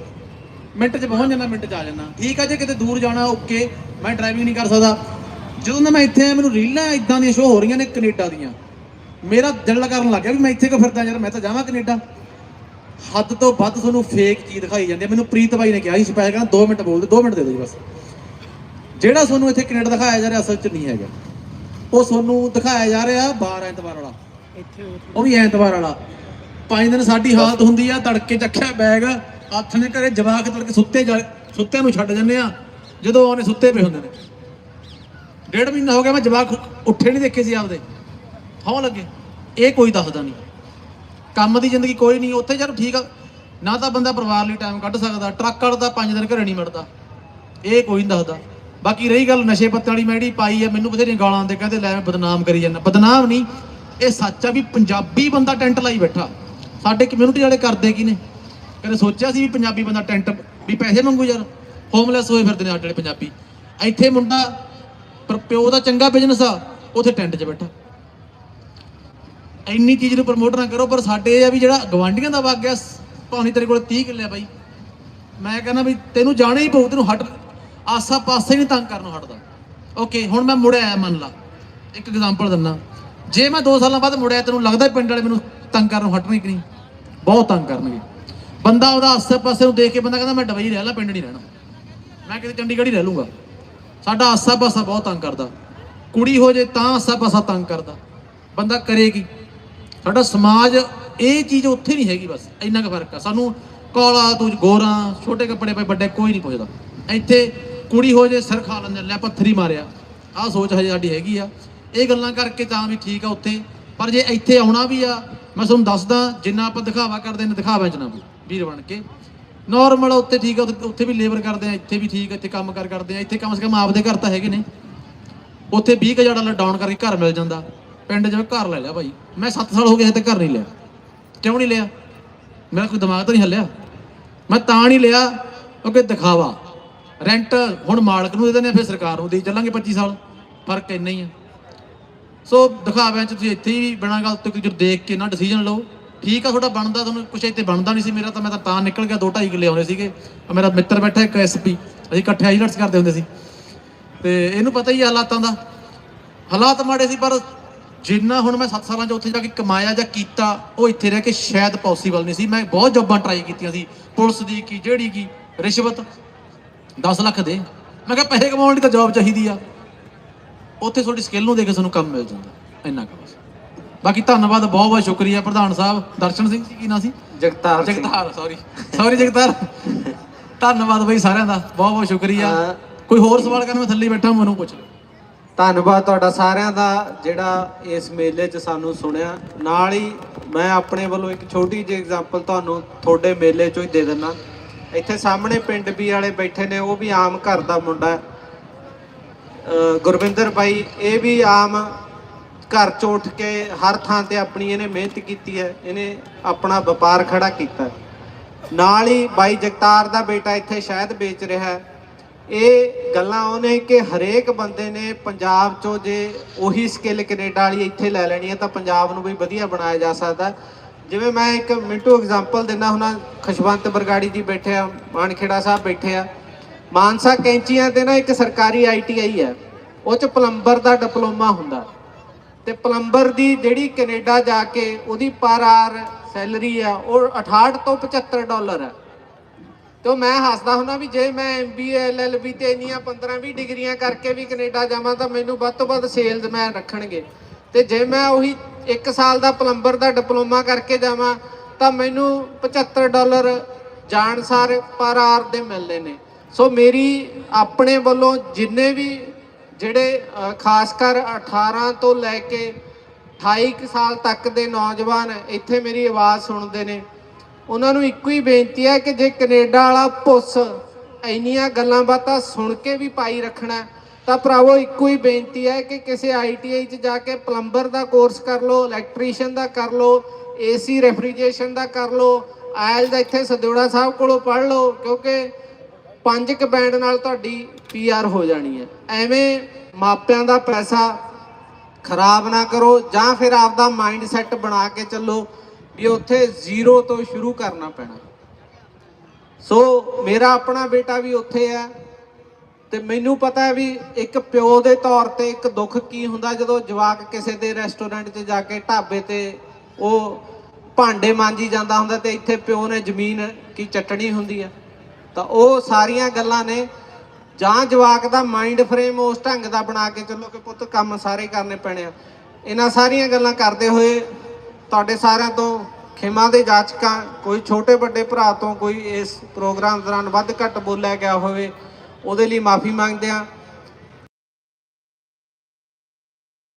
ਮਿੰਟ 'ਚ ਪਹੁੰਚ ਜਾਂਦਾ, ਮਿੰਟ 'ਚ ਆ ਜਾਂਦਾ। ਠੀਕ ਆ ਜੇ ਕਿਤੇ ਦੂਰ ਜਾਣਾ, ਓਕੇ, ਮੈਂ ਡਰਾਈਵਿੰਗ ਨਹੀਂ ਕਰ ਸਕਦਾ। ਜਦੋਂ ਦਾ ਮੈਂ ਇੱਥੇ ਆਇਆ, ਮੈਨੂੰ ਰੀਲਾਂ ਇਦਾਂ ਦੀਆਂ ਸ਼ੋਅ ਹੋ ਰਹੀਆਂ ਨੇ ਕੈਨੇਡਾ ਦੀਆਂ। ਮੇਰਾ ਦਿਲ ਕਰਨ ਲੱਗ ਗਿਆ ਵੀ ਮੈਂ ਇੱਥੇ ਕਿਉਂ ਫਿਰਦਾ ਯਾਰ, ਮੈਂ ਤਾਂ ਜਾਵਾਂ ਕੈਨੇਡਾ। ਹੱਦ ਤੋਂ ਵੱਧ ਤੁਹਾਨੂੰ ਫੇਕ ਚੀਜ਼ ਦਿਖਾਈ ਜਾਂਦੀ ਹੈ। ਮੈਨੂੰ ਪ੍ਰੀਤ ਬਾਈ ਨੇ ਕਿਹਾ ਸੀ, ਸਪੈਸ਼ਲ ਕਹਿੰਦਾ 2 ਮਿੰਟ ਬੋਲਦੇ 2 ਮਿੰਟ ਦੇ ਦਿਓ ਜੀ ਬਸ। ਜਿਹੜਾ ਤੁਹਾਨੂੰ ਇੱਥੇ ਕੈਨੇਡਾ ਦਿਖਾਇਆ ਜਾ ਰਿਹਾ ਅਸਲ 'ਚ ਨਹੀਂ ਹੈਗਾ। ਉਹ ਤੁਹਾਨੂੰ ਦਿਖਾਇਆ ਜਾ ਰਿਹਾ ਬਾਰ ਐਤਵਾਰ ਵਾਲਾ। ਉਹ ਵੀ ਐਤਵਾਰ ਵਾਲਾ। ਪੰਜ ਦਿਨ ਸਾਡੀ ਹਾਲਤ ਹੁੰਦੀ ਆ ਤੜਕੇ ਚੱਕਿਆ ਬੈਗ ਹੱਥ ਨੇ ਘਰੇ ਜਵਾਕ ਤੜਕੇ ਸੁੱਤੇ ਸੁੱਤਿਆਂ ਨੂੰ ਛੱਡ ਜੰਨੇ ਆ ਜਦੋਂ ਉਹਨੇ ਸੁੱਤੇ ਪਏ ਹੁੰਦੇ ਨੇ। ਡੇਢ ਮਹੀਨਾ ਹੋ ਗਿਆ ਮੈਂ ਜਵਾਕ ਉੱਠੇ ਨਹੀਂ ਦੇਖੇ ਸੀ ਆਪਦੇ। ਥਾਂ ਲੱਗੇ। ਇਹ ਕੋਈ ਦੱਸਦਾ ਨਹੀਂ ਕੰਮ ਦੀ ਜ਼ਿੰਦਗੀ ਕੋਈ ਨਹੀਂ ਉੱਥੇ ਯਾਰ ਠੀਕ ਆ। ਨਾ ਤਾਂ ਬੰਦਾ ਪਰਿਵਾਰ ਲਈ ਟਾਈਮ ਕੱਢ ਸਕਦਾ ਟਰੱਕ ਵਾਲਾ ਤਾਂ ਪੰਜ ਦਿਨ ਘਰੇ ਨਹੀਂ ਮਿਲਦਾ ਇਹ ਕੋਈ ਨਹੀਂ ਦੱਸਦਾ। ਬਾਕੀ ਰਹੀ ਗੱਲ ਨਸ਼ੇ ਪੱਤੇ ਵਾਲੀ, ਮੈਂ ਪਾਈ ਆ, ਮੈਨੂੰ ਬਥੇਰੀਆਂ ਗਾਲਾਂ ਆਉਂਦੇ ਕਹਿੰਦੇ, ਲੈ ਬਦਨਾਮ ਕਰੀ ਜਾਂਦਾ। ਬਦਨਾਮ ਨਹੀਂ, ਇਹ ਸੱਚ ਆ ਵੀ ਪੰਜਾਬੀ ਬੰਦਾ ਟੈਂਟ ਲਾਈ ਬੈਠਾ। ਸਾਡੇ ਕਮਿਊਨਿਟੀ ਵਾਲੇ ਕਰਦੇ ਕੀ ਨੇ? ਕਦੇ ਸੋਚਿਆ ਸੀ ਵੀ ਪੰਜਾਬੀ ਬੰਦਾ ਟੈਂਟ, ਵੀ ਪੈਸੇ ਮੰਗੂ ਯਾਰ? ਹੋਮਲੈਸ ਹੋਏ ਫਿਰਦੇ ਨੇ ਸਾਡੇ ਵਾਲੇ ਪੰਜਾਬੀ। ਇੱਥੇ ਮੁੰਡਾ, ਪਰ ਪਿਓ ਦਾ ਚੰਗਾ ਬਿਜ਼ਨਸ ਆ, ਉਥੇ ਟੈਂਟ 'ਚ ਬੈਠਾ। ਇੰਨੀ ਚੀਜ਼ ਨੂੰ ਪ੍ਰਮੋਟ ਨਾ ਕਰੋ, ਪਰ ਸਾਡੇ ਇਹ ਆ ਵੀ ਜਿਹੜਾ ਗਵਾਂਡੀਆਂ ਦਾ ਵਗ ਗਿਆ, ਭਾਵੇਂ ਤੇਰੇ ਕੋਲ 30 ਕਿੱਲੇ ਆ ਬਾਈ। ਮੈਂ ਕਹਿੰਦਾ ਵੀ ਤੈਨੂੰ ਜਾਣਾ ਹੀ ਪਊ, ਤੈਨੂੰ ਹਟ ਆਸਾ ਪਾਸੇ ਹੀ ਨਹੀਂ ਤੰਗ ਕਰਨੋਂ ਹਟਦਾ। ਓਕੇ ਹੁਣ ਮੈਂ ਮੁੜਿਆ ਆਇਆ, ਮੰਨ ਲਾ। ਇੱਕ ਐਗਜ਼ਾਮਪਲ ਦਿੰਨਾ ਜੇ ਮੈਂ 2 ਸਾਲਾਂ ਬਾਅਦ ਮੁੜਿਆ, ਤੈਨੂੰ ਲੱਗਦਾ ਪਿੰਡ ਵਾਲੇ ਮੈਨੂੰ ਤੰਗ ਕਰਨੋਂ ਹਟਣਗੇ ਕਿ ਨਹੀਂ? ਬਹੁਤ ਤੰਗ ਕਰਨਗੇ। ਬੰਦਾ ਉਹਦਾ ਆਸੇ ਪਾਸੇ ਨੂੰ ਦੇਖ ਕੇ ਬੰਦਾ ਕਹਿੰਦਾ, ਮੈਂ ਡਬਈ ਰਹਿ ਲਾ, ਪਿੰਡ ਨਹੀਂ ਰਹਿਣਾ। ਮੈਂ ਕਿਤੇ ਚੰਡੀਗੜ੍ਹ ਹੀ ਰਹਿ ਲੂੰਗਾ। ਸਾਡਾ ਆਸਾ ਪਾਸਾ ਬਹੁਤ ਤੰਗ ਕਰਦਾ। ਕੁੜੀ ਹੋ ਜੇ ਤਾਂ ਆਸਾ ਪਾਸਾ ਤੰਗ ਕਰਦਾ। ਬੰਦਾ ਕਰੇ ਕੀ? ਸਾਡਾ ਸਮਾਜ, ਇਹ ਚੀਜ਼ ਉੱਥੇ ਨਹੀਂ ਹੈਗੀ ਬਸ। ਇੰਨਾ ਕੁ ਫ਼ਰਕ ਆ। ਸਾਨੂੰ ਕੋਲਾ, ਤੂੰ ਗੋਰਾ, ਛੋਟੇ ਕੱਪੜੇ ਪਏ, ਵੱਡੇ ਕੋਈ ਨਹੀਂ ਪੁੱਛਦਾ। ਇੱਥੇ ਕੁੜੀ ਹੋ ਜੇ, ਸਿਰ ਖਾ ਲੈਂਦੇ ਲੈ ਪੱਥਰੀ ਮਾਰਿਆ। ਆਹ ਸੋਚ ਹਜੇ ਸਾਡੀ ਹੈਗੀ ਆ। ਇਹ ਗੱਲਾਂ ਕਰਕੇ ਤਾਂ ਵੀ ਠੀਕ ਆ ਉੱਥੇ। ਪਰ ਜੇ ਇੱਥੇ ਆਉਣਾ ਵੀ ਆ, ਮੈਂ ਤੁਹਾਨੂੰ ਦੱਸਦਾ, ਜਿੰਨਾ ਆਪਾਂ ਦਿਖਾਵਾ ਕਰਦੇ ਨੇ, ਦਿਖਾਵਾ ਚ ਨਾ ਵੀਰ ਬਣ ਕੇ। ਨਾਰਮਲ ਉੱਥੇ ਠੀਕ ਆ, ਉੱਥੇ- ਉੱਥੇ ਵੀ ਲੇਬਰ ਕਰਦੇ ਆ, ਇੱਥੇ ਵੀ ਠੀਕ ਆ, ਇੱਥੇ ਕੰਮ ਕਰ ਕਰਦੇ ਆ, ਇੱਥੇ ਕਮ ਸੇ ਕਮ ਆਪਦੇ ਘਰ ਤਾਂ ਹੈਗੇ ਨੇ। ਉੱਥੇ 20000 ਡਾਲਰ ਡਾਊਨ ਕਰਕੇ ਘਰ ਮਿਲ ਜਾਂਦਾ। ਪਿੰਡ ਜਿਵੇਂ ਘਰ ਲੈ ਲਿਆ ਭਾਈ। ਮੈਂ 7 ਸਾਲ ਹੋ ਗਏ ਹਜੇ ਤੱਕ ਘਰ ਨਹੀਂ ਲਿਆ। ਕਿਉਂ ਨਹੀਂ ਲਿਆ? ਮੇਰਾ ਕੋਈ ਦਿਮਾਗ ਤਾਂ ਨਹੀਂ ਹੱਲਿਆ। ਮੈਂ ਤਾਂ ਨਹੀਂ ਲਿਆ ਕਿਉਂਕਿ ਦਿਖਾਵਾ। ਰੈਂਟ ਹੁਣ ਮਾਲਕ ਨੂੰ ਦੇ ਦਿੰਦੇ ਆ, ਫਿਰ ਸਰਕਾਰ ਨੂੰ ਦੇ ਚੱਲਾਂਗੇ 25 ਸਾਲ। ਫ਼ਰਕ ਇੰਨਾ ਹੀ ਆ। ਸੋ ਦਿਖਾਵਿਆਂ ਚ ਤੁਸੀਂ ਇੱਥੇ ਹੀ ਬਿਨਾਂ ਗੱਲ ਤੋਂ ਕੁਝ ਦੇਖ ਕੇ ਨਾ ਡਿਸੀਜਨ ਲਓ। ਠੀਕ ਆ, ਤੁਹਾਡਾ ਬਣਦਾ, ਤੁਹਾਨੂੰ ਕੁਝ ਇੱਥੇ ਬਣਦਾ ਨਹੀਂ ਸੀ। ਮੇਰਾ ਤਾਂ ਮੈਂ ਤਾਂ ਤਾਂ ਨਿਕਲ ਗਿਆ 2.5 ਕਿੱਲੇ ਆਉਂਦੇ ਸੀਗੇ। ਮੇਰਾ ਮਿੱਤਰ ਬੈਠਾ ਇੱਕ ਐਸਪੀ ਅਸੀਂ ਇਕੱਠੇ ਆਈਲਟਸ ਕਰਦੇ ਹੁੰਦੇ ਸੀ। ਤੇ ਇਹਨੂੰ ਪਤਾ ਹੀ ਆ ਹਾਲਾਤਾਂ ਦਾ। ਹਾਲਾਤ ਮਾੜੇ ਸੀ, ਪਰ ਜਿੰਨਾ ਹੁਣ ਮੈਂ 7 ਸਾਲਾਂ 'ਚ ਉੱਥੇ ਜਾ ਕੇ ਕਮਾਇਆ ਜਾਂ ਕੀਤਾ, ਉਹ ਇੱਥੇ ਰਹਿ ਕੇ ਸ਼ਾਇਦ ਪੋਸੀਬਲ ਨਹੀਂ ਸੀ। ਮੈਂ ਬਹੁਤ ਜੌਬਾਂ ਟਰਾਈ ਕੀਤੀਆਂ ਸੀ। ਪੁਲਿਸ ਦੀ ਕੀ, ਜਿਹੜੀ ਕੀ, ਰਿਸ਼ਵਤ। 10 ਲੱਖ ਦੇ। ਮੈਂ ਕਿਹਾ ਪੈਸੇ ਕਮਾਉਣ ਲਈ ਤਾਂ ਜੌਬ ਚਾਹੀਦੀ ਆ। ਉੱਥੇ ਤੁਹਾਡੀ ਸਕਿੱਲ ਨੂੰ ਦੇਖ ਕੇ ਤੁਹਾਨੂੰ ਕੰਮ ਮਿਲ ਜਾਂਦਾ। ਇੰਨਾ ਕੁ ਬਸ। ਬਾਕੀ ਧੰਨਵਾਦ ਬਹੁਤ ਬਹੁਤ ਸ਼ੁਕਰੀਆ ਪ੍ਰਧਾਨ ਸਾਹਿਬ। ਦਰਸ਼ਨ ਸਿੰਘ ਜੀ ਕੀ ਨਾਂ ਸੀ? Jagtar Jagtar sorry sorry Jagtar. ਧੰਨਵਾਦ ਬਈ ਸਾਰਿਆਂ ਦਾ। ਬਹੁਤ ਬਹੁਤ ਸ਼ੁਕਰੀਆ। ਕੋਈ ਹੋਰ ਸਵਾਲ ਕਰਨ ਮੈਂ ਥੱਲੇ ਬੈਠਾ ਮੈਨੂੰ ਪੁੱਛ ਲਓ। ਧੰਨਵਾਦ ਤੁਹਾਡਾ ਸਾਰਿਆਂ ਦਾ ਜਿਹੜਾ ਇਸ ਮੇਲੇ 'ਚ ਸਾਨੂੰ ਸੁਣਿਆ। ਨਾਲ ਹੀ ਮੈਂ ਆਪਣੇ ਵੱਲੋਂ ਇੱਕ ਛੋਟੀ ਜਿਹੀ ਐਗਜ਼ਾਮਪਲ ਤੁਹਾਨੂੰ ਤੁਹਾਡੇ ਮੇਲੇ 'ਚੋਂ ਹੀ ਦੇ ਦਿੰਨਾ ਇੱਥੇ ਸਾਹਮਣੇ ਪਿੰਡ ਵੀ ਵਾਲੇ ਬੈਠੇ ਨੇ, ਉਹ ਵੀ ਆਮ ਘਰ ਦਾ ਮੁੰਡਾ ਹੈ। ਗੁਰਵਿੰਦਰ ਬਾਈ, ਇਹ ਵੀ ਆਮ ਘਰ ਚੋਂ ਉੱਠ ਕੇ ਹਰ ਥਾਂ ਤੇ ਆਪਣੀ ਇਹਨੇ ਮਿਹਨਤ ਕੀਤੀ ਹੈ, ਇਹਨੇ ਆਪਣਾ ਵਪਾਰ ਖੜਾ ਕੀਤਾ ਨਾਲ ਹੀ ਬਾਈ ਜਗਤਾਰ ਦਾ ਬੇਟਾ ਇੱਥੇ ਸ਼ਾਇਦ ਵੇਚ ਰਿਹਾ ਹੈ। ਇਹ ਗੱਲਾਂ ਉਹਨੇ ਕਿ ਹਰੇਕ ਬੰਦੇ ਨੇ ਪੰਜਾਬ ਚੋਂ ਜੇ ਉਹੀ ਸਕਿੱਲ ਕੈਨੇਡਾ ਵਾਲੀ ਇੱਥੇ ਲੈ ਲੈਣੀ ਹੈ, ਤਾਂ ਪੰਜਾਬ ਨੂੰ ਵੀ ਵਧੀਆ ਬਣਾਇਆ ਜਾ ਸਕਦਾ ਜਿਵੇਂ ਮੈਂ ਇੱਕ ਮਿੰਟੂ ਐਗਜ਼ਾਮਪਲ ਦਿੰਦਾ ਹੁਣਾ, ਖਸ਼ਵੰਤ ਬਰਗਾੜੀ ਜੀ ਬੈਠੇ ਆ, ਮਾਨਖੇੜਾ ਸਾਹਿਬ ਬੈਠੇ ਆ। ਮਾਨਸਾ ਕੈਂਚੀਆਂ ਤੇ ਨਾ ਇੱਕ ਸਰਕਾਰੀ ਆਈਟੀਆਈ ਹੈ, ਉਹ ਚ ਪਲੰਬਰ ਦਾ ਡਿਪਲੋਮਾ ਹੁੰਦਾ। ਤੇ ਪਲੰਬਰ ਦੀ ਜਿਹੜੀ ਕੈਨੇਡਾ ਜਾ ਕੇ ਉਹਦੀ ਪਰ ਆਰ ਸੈਲਰੀ ਆ, ਉਹ 68 ਤੋਂ 75 ਡਾਲਰ ਆ ਤੇ ਉਹ ਮੈਂ ਹੱਸਦਾ ਹੁੰਦਾ ਵੀ ਜੇ ਮੈਂ ਐਮਬੀਏ ਐਲਐਲਬੀ ਤੇ ਇੰਨੀਆਂ 15 20 ਡਿਗਰੀਆਂ ਕਰਕੇ ਵੀ ਕੈਨੇਡਾ ਜਾਵਾਂ, ਤਾਂ ਮੈਨੂੰ ਵੱਧ ਤੋਂ ਵੱਧ ਸੇਲਜ਼ਮੈਨ ਰੱਖਣਗੇ। ਤੇ ਜੇ ਮੈਂ ਉਹੀ 1 ਸਾਲ ਦਾ ਪਲੰਬਰ ਦਾ ਡਿਪਲੋਮਾ ਕਰਕੇ ਜਾਵਾਂ, ਤਾਂ ਮੈਨੂੰ 75 ਡਾਲਰ ਜਾਣ ਸਾਰ ਪਰ ਆਰ ਦੇ ਮਿਲਦੇ ਨੇ। ਸੋ ਮੇਰੀ, ਆਪਣੇ ਵੱਲੋਂ ਜਿੰਨੇ ਵੀ ਜਿਹੜੇ ਖਾਸ ਕਰ 18 ਤੋਂ ਲੈ ਕੇ 28 ਕੁ ਸਾਲ ਤੱਕ ਦੇ ਨੌਜਵਾਨ ਇੱਥੇ ਮੇਰੀ ਆਵਾਜ਼ ਸੁਣਦੇ ਨੇ, ਉਹਨਾਂ ਨੂੰ ਇੱਕੋ ਹੀ ਬੇਨਤੀ ਹੈ ਕਿ ਜੇ ਕੈਨੇਡਾ ਵਾਲਾ ਪੁੱਸ ਇੰਨੀਆਂ ਗੱਲਾਂ ਬਾਤਾਂ ਸੁਣ ਕੇ ਵੀ ਪਾਈ ਰੱਖਣਾ ਤਾਂ ਭਰਾਵੋ, ਇੱਕੋ ਹੀ ਬੇਨਤੀ ਹੈ ਕਿ ਕਿਸੇ ਆਈਟੀਆਈ 'ਚ ਜਾ ਕੇ ਪਲੰਬਰ ਦਾ ਕੋਰਸ ਕਰ ਲਓ, ਇਲੈਕਟ੍ਰੀਸ਼ੀਅਨ ਦਾ ਕਰ ਲਓ ਏਸੀ ਰੈਫਰੀਜਰੇਸ਼ਨ ਦਾ ਕਰ ਲਓ, ਆਇਲ ਦਾ ਇੱਥੇ ਸਦਿਉੜਾ ਸਾਹਿਬ ਕੋਲੋਂ ਪੜ੍ਹ ਲਓ, ਕਿਉਂਕਿ ਪੰਜ ਕ ਬੈਂਡ ਨਾਲ ਤੁਹਾਡੀ ਪੀਆਰ ਹੋ ਜਾਣੀ ਹੈ। ਐਵੇਂ ਮਾਪਿਆਂ ਦਾ ਪੈਸਾ ਖਰਾਬ ਨਾ ਕਰੋ, ਜਾਂ ਫਿਰ ਆਪਦਾ ਮਾਈਂਡ ਸੈੱਟ ਬਣਾ ਕੇ ਚੱਲੋ ਵੀ ਉੱਥੇ ਜ਼ੀਰੋ ਤੋਂ ਸ਼ੁਰੂ ਕਰਨਾ ਪੈਣਾ। ਸੋ ਮੇਰਾ ਆਪਣਾ ਬੇਟਾ ਵੀ ਉੱਥੇ ਹੈ ਤੇ ਮੈਨੂੰ ਪਤਾ ਹੈ ਵੀ ਇੱਕ ਪਿਓ ਦੇ ਤੌਰ ਤੇ ਇੱਕ ਦੁੱਖ ਕੀ ਹੁੰਦਾ ਜਦੋਂ ਜਵਾਕ ਕਿਸੇ ਦੇ ਰੈਸਟੋਰੈਂਟ 'ਚ ਜਾ ਕੇ ਢਾਬੇ ਤੇ ਉਹ ਭਾਂਡੇ ਮਾਂਜੀ ਜਾਂਦਾ ਹੁੰਦਾ ਤੇ ਇੱਥੇ ਪਿਓ ਨੇ ਜ਼ਮੀਨ ਕੀ ਚਟਣੀ ਹੁੰਦੀ ਆ। ਤਾਂ ਉਹ ਸਾਰੀਆਂ ਗੱਲਾਂ ਨੇ। ਜਾਂ ਜਵਾਕ ਦਾ ਮਾਈਂਡ ਫਰੇਮ ਉਸ ਢੰਗ ਦਾ ਬਣਾ ਕੇ ਚੱਲੋ ਕਿ ਪੁੱਤ ਕੰਮ ਸਾਰੇ ਕਰਨੇ ਪੈਣੇ ਆ। ਇਹਨਾਂ ਸਾਰੀਆਂ ਗੱਲਾਂ ਕਰਦੇ ਹੋਏ ਤੁਹਾਡੇ ਸਾਰਿਆਂ ਤੋਂ ਖਿਮਾ ਦੇ ਜਾਚਕਾਂ, ਕੋਈ ਛੋਟੇ ਵੱਡੇ ਭਰਾ ਤੋਂ ਕੋਈ ਇਸ ਪ੍ਰੋਗਰਾਮ ਦੌਰਾਨ ਵੱਧ ਘੱਟ ਬੋਲਿਆ ਗਿਆ ਹੋਵੇ ਉਹਦੇ ਲਈ ਮਾਫੀ ਮੰਗਦੇ ਆ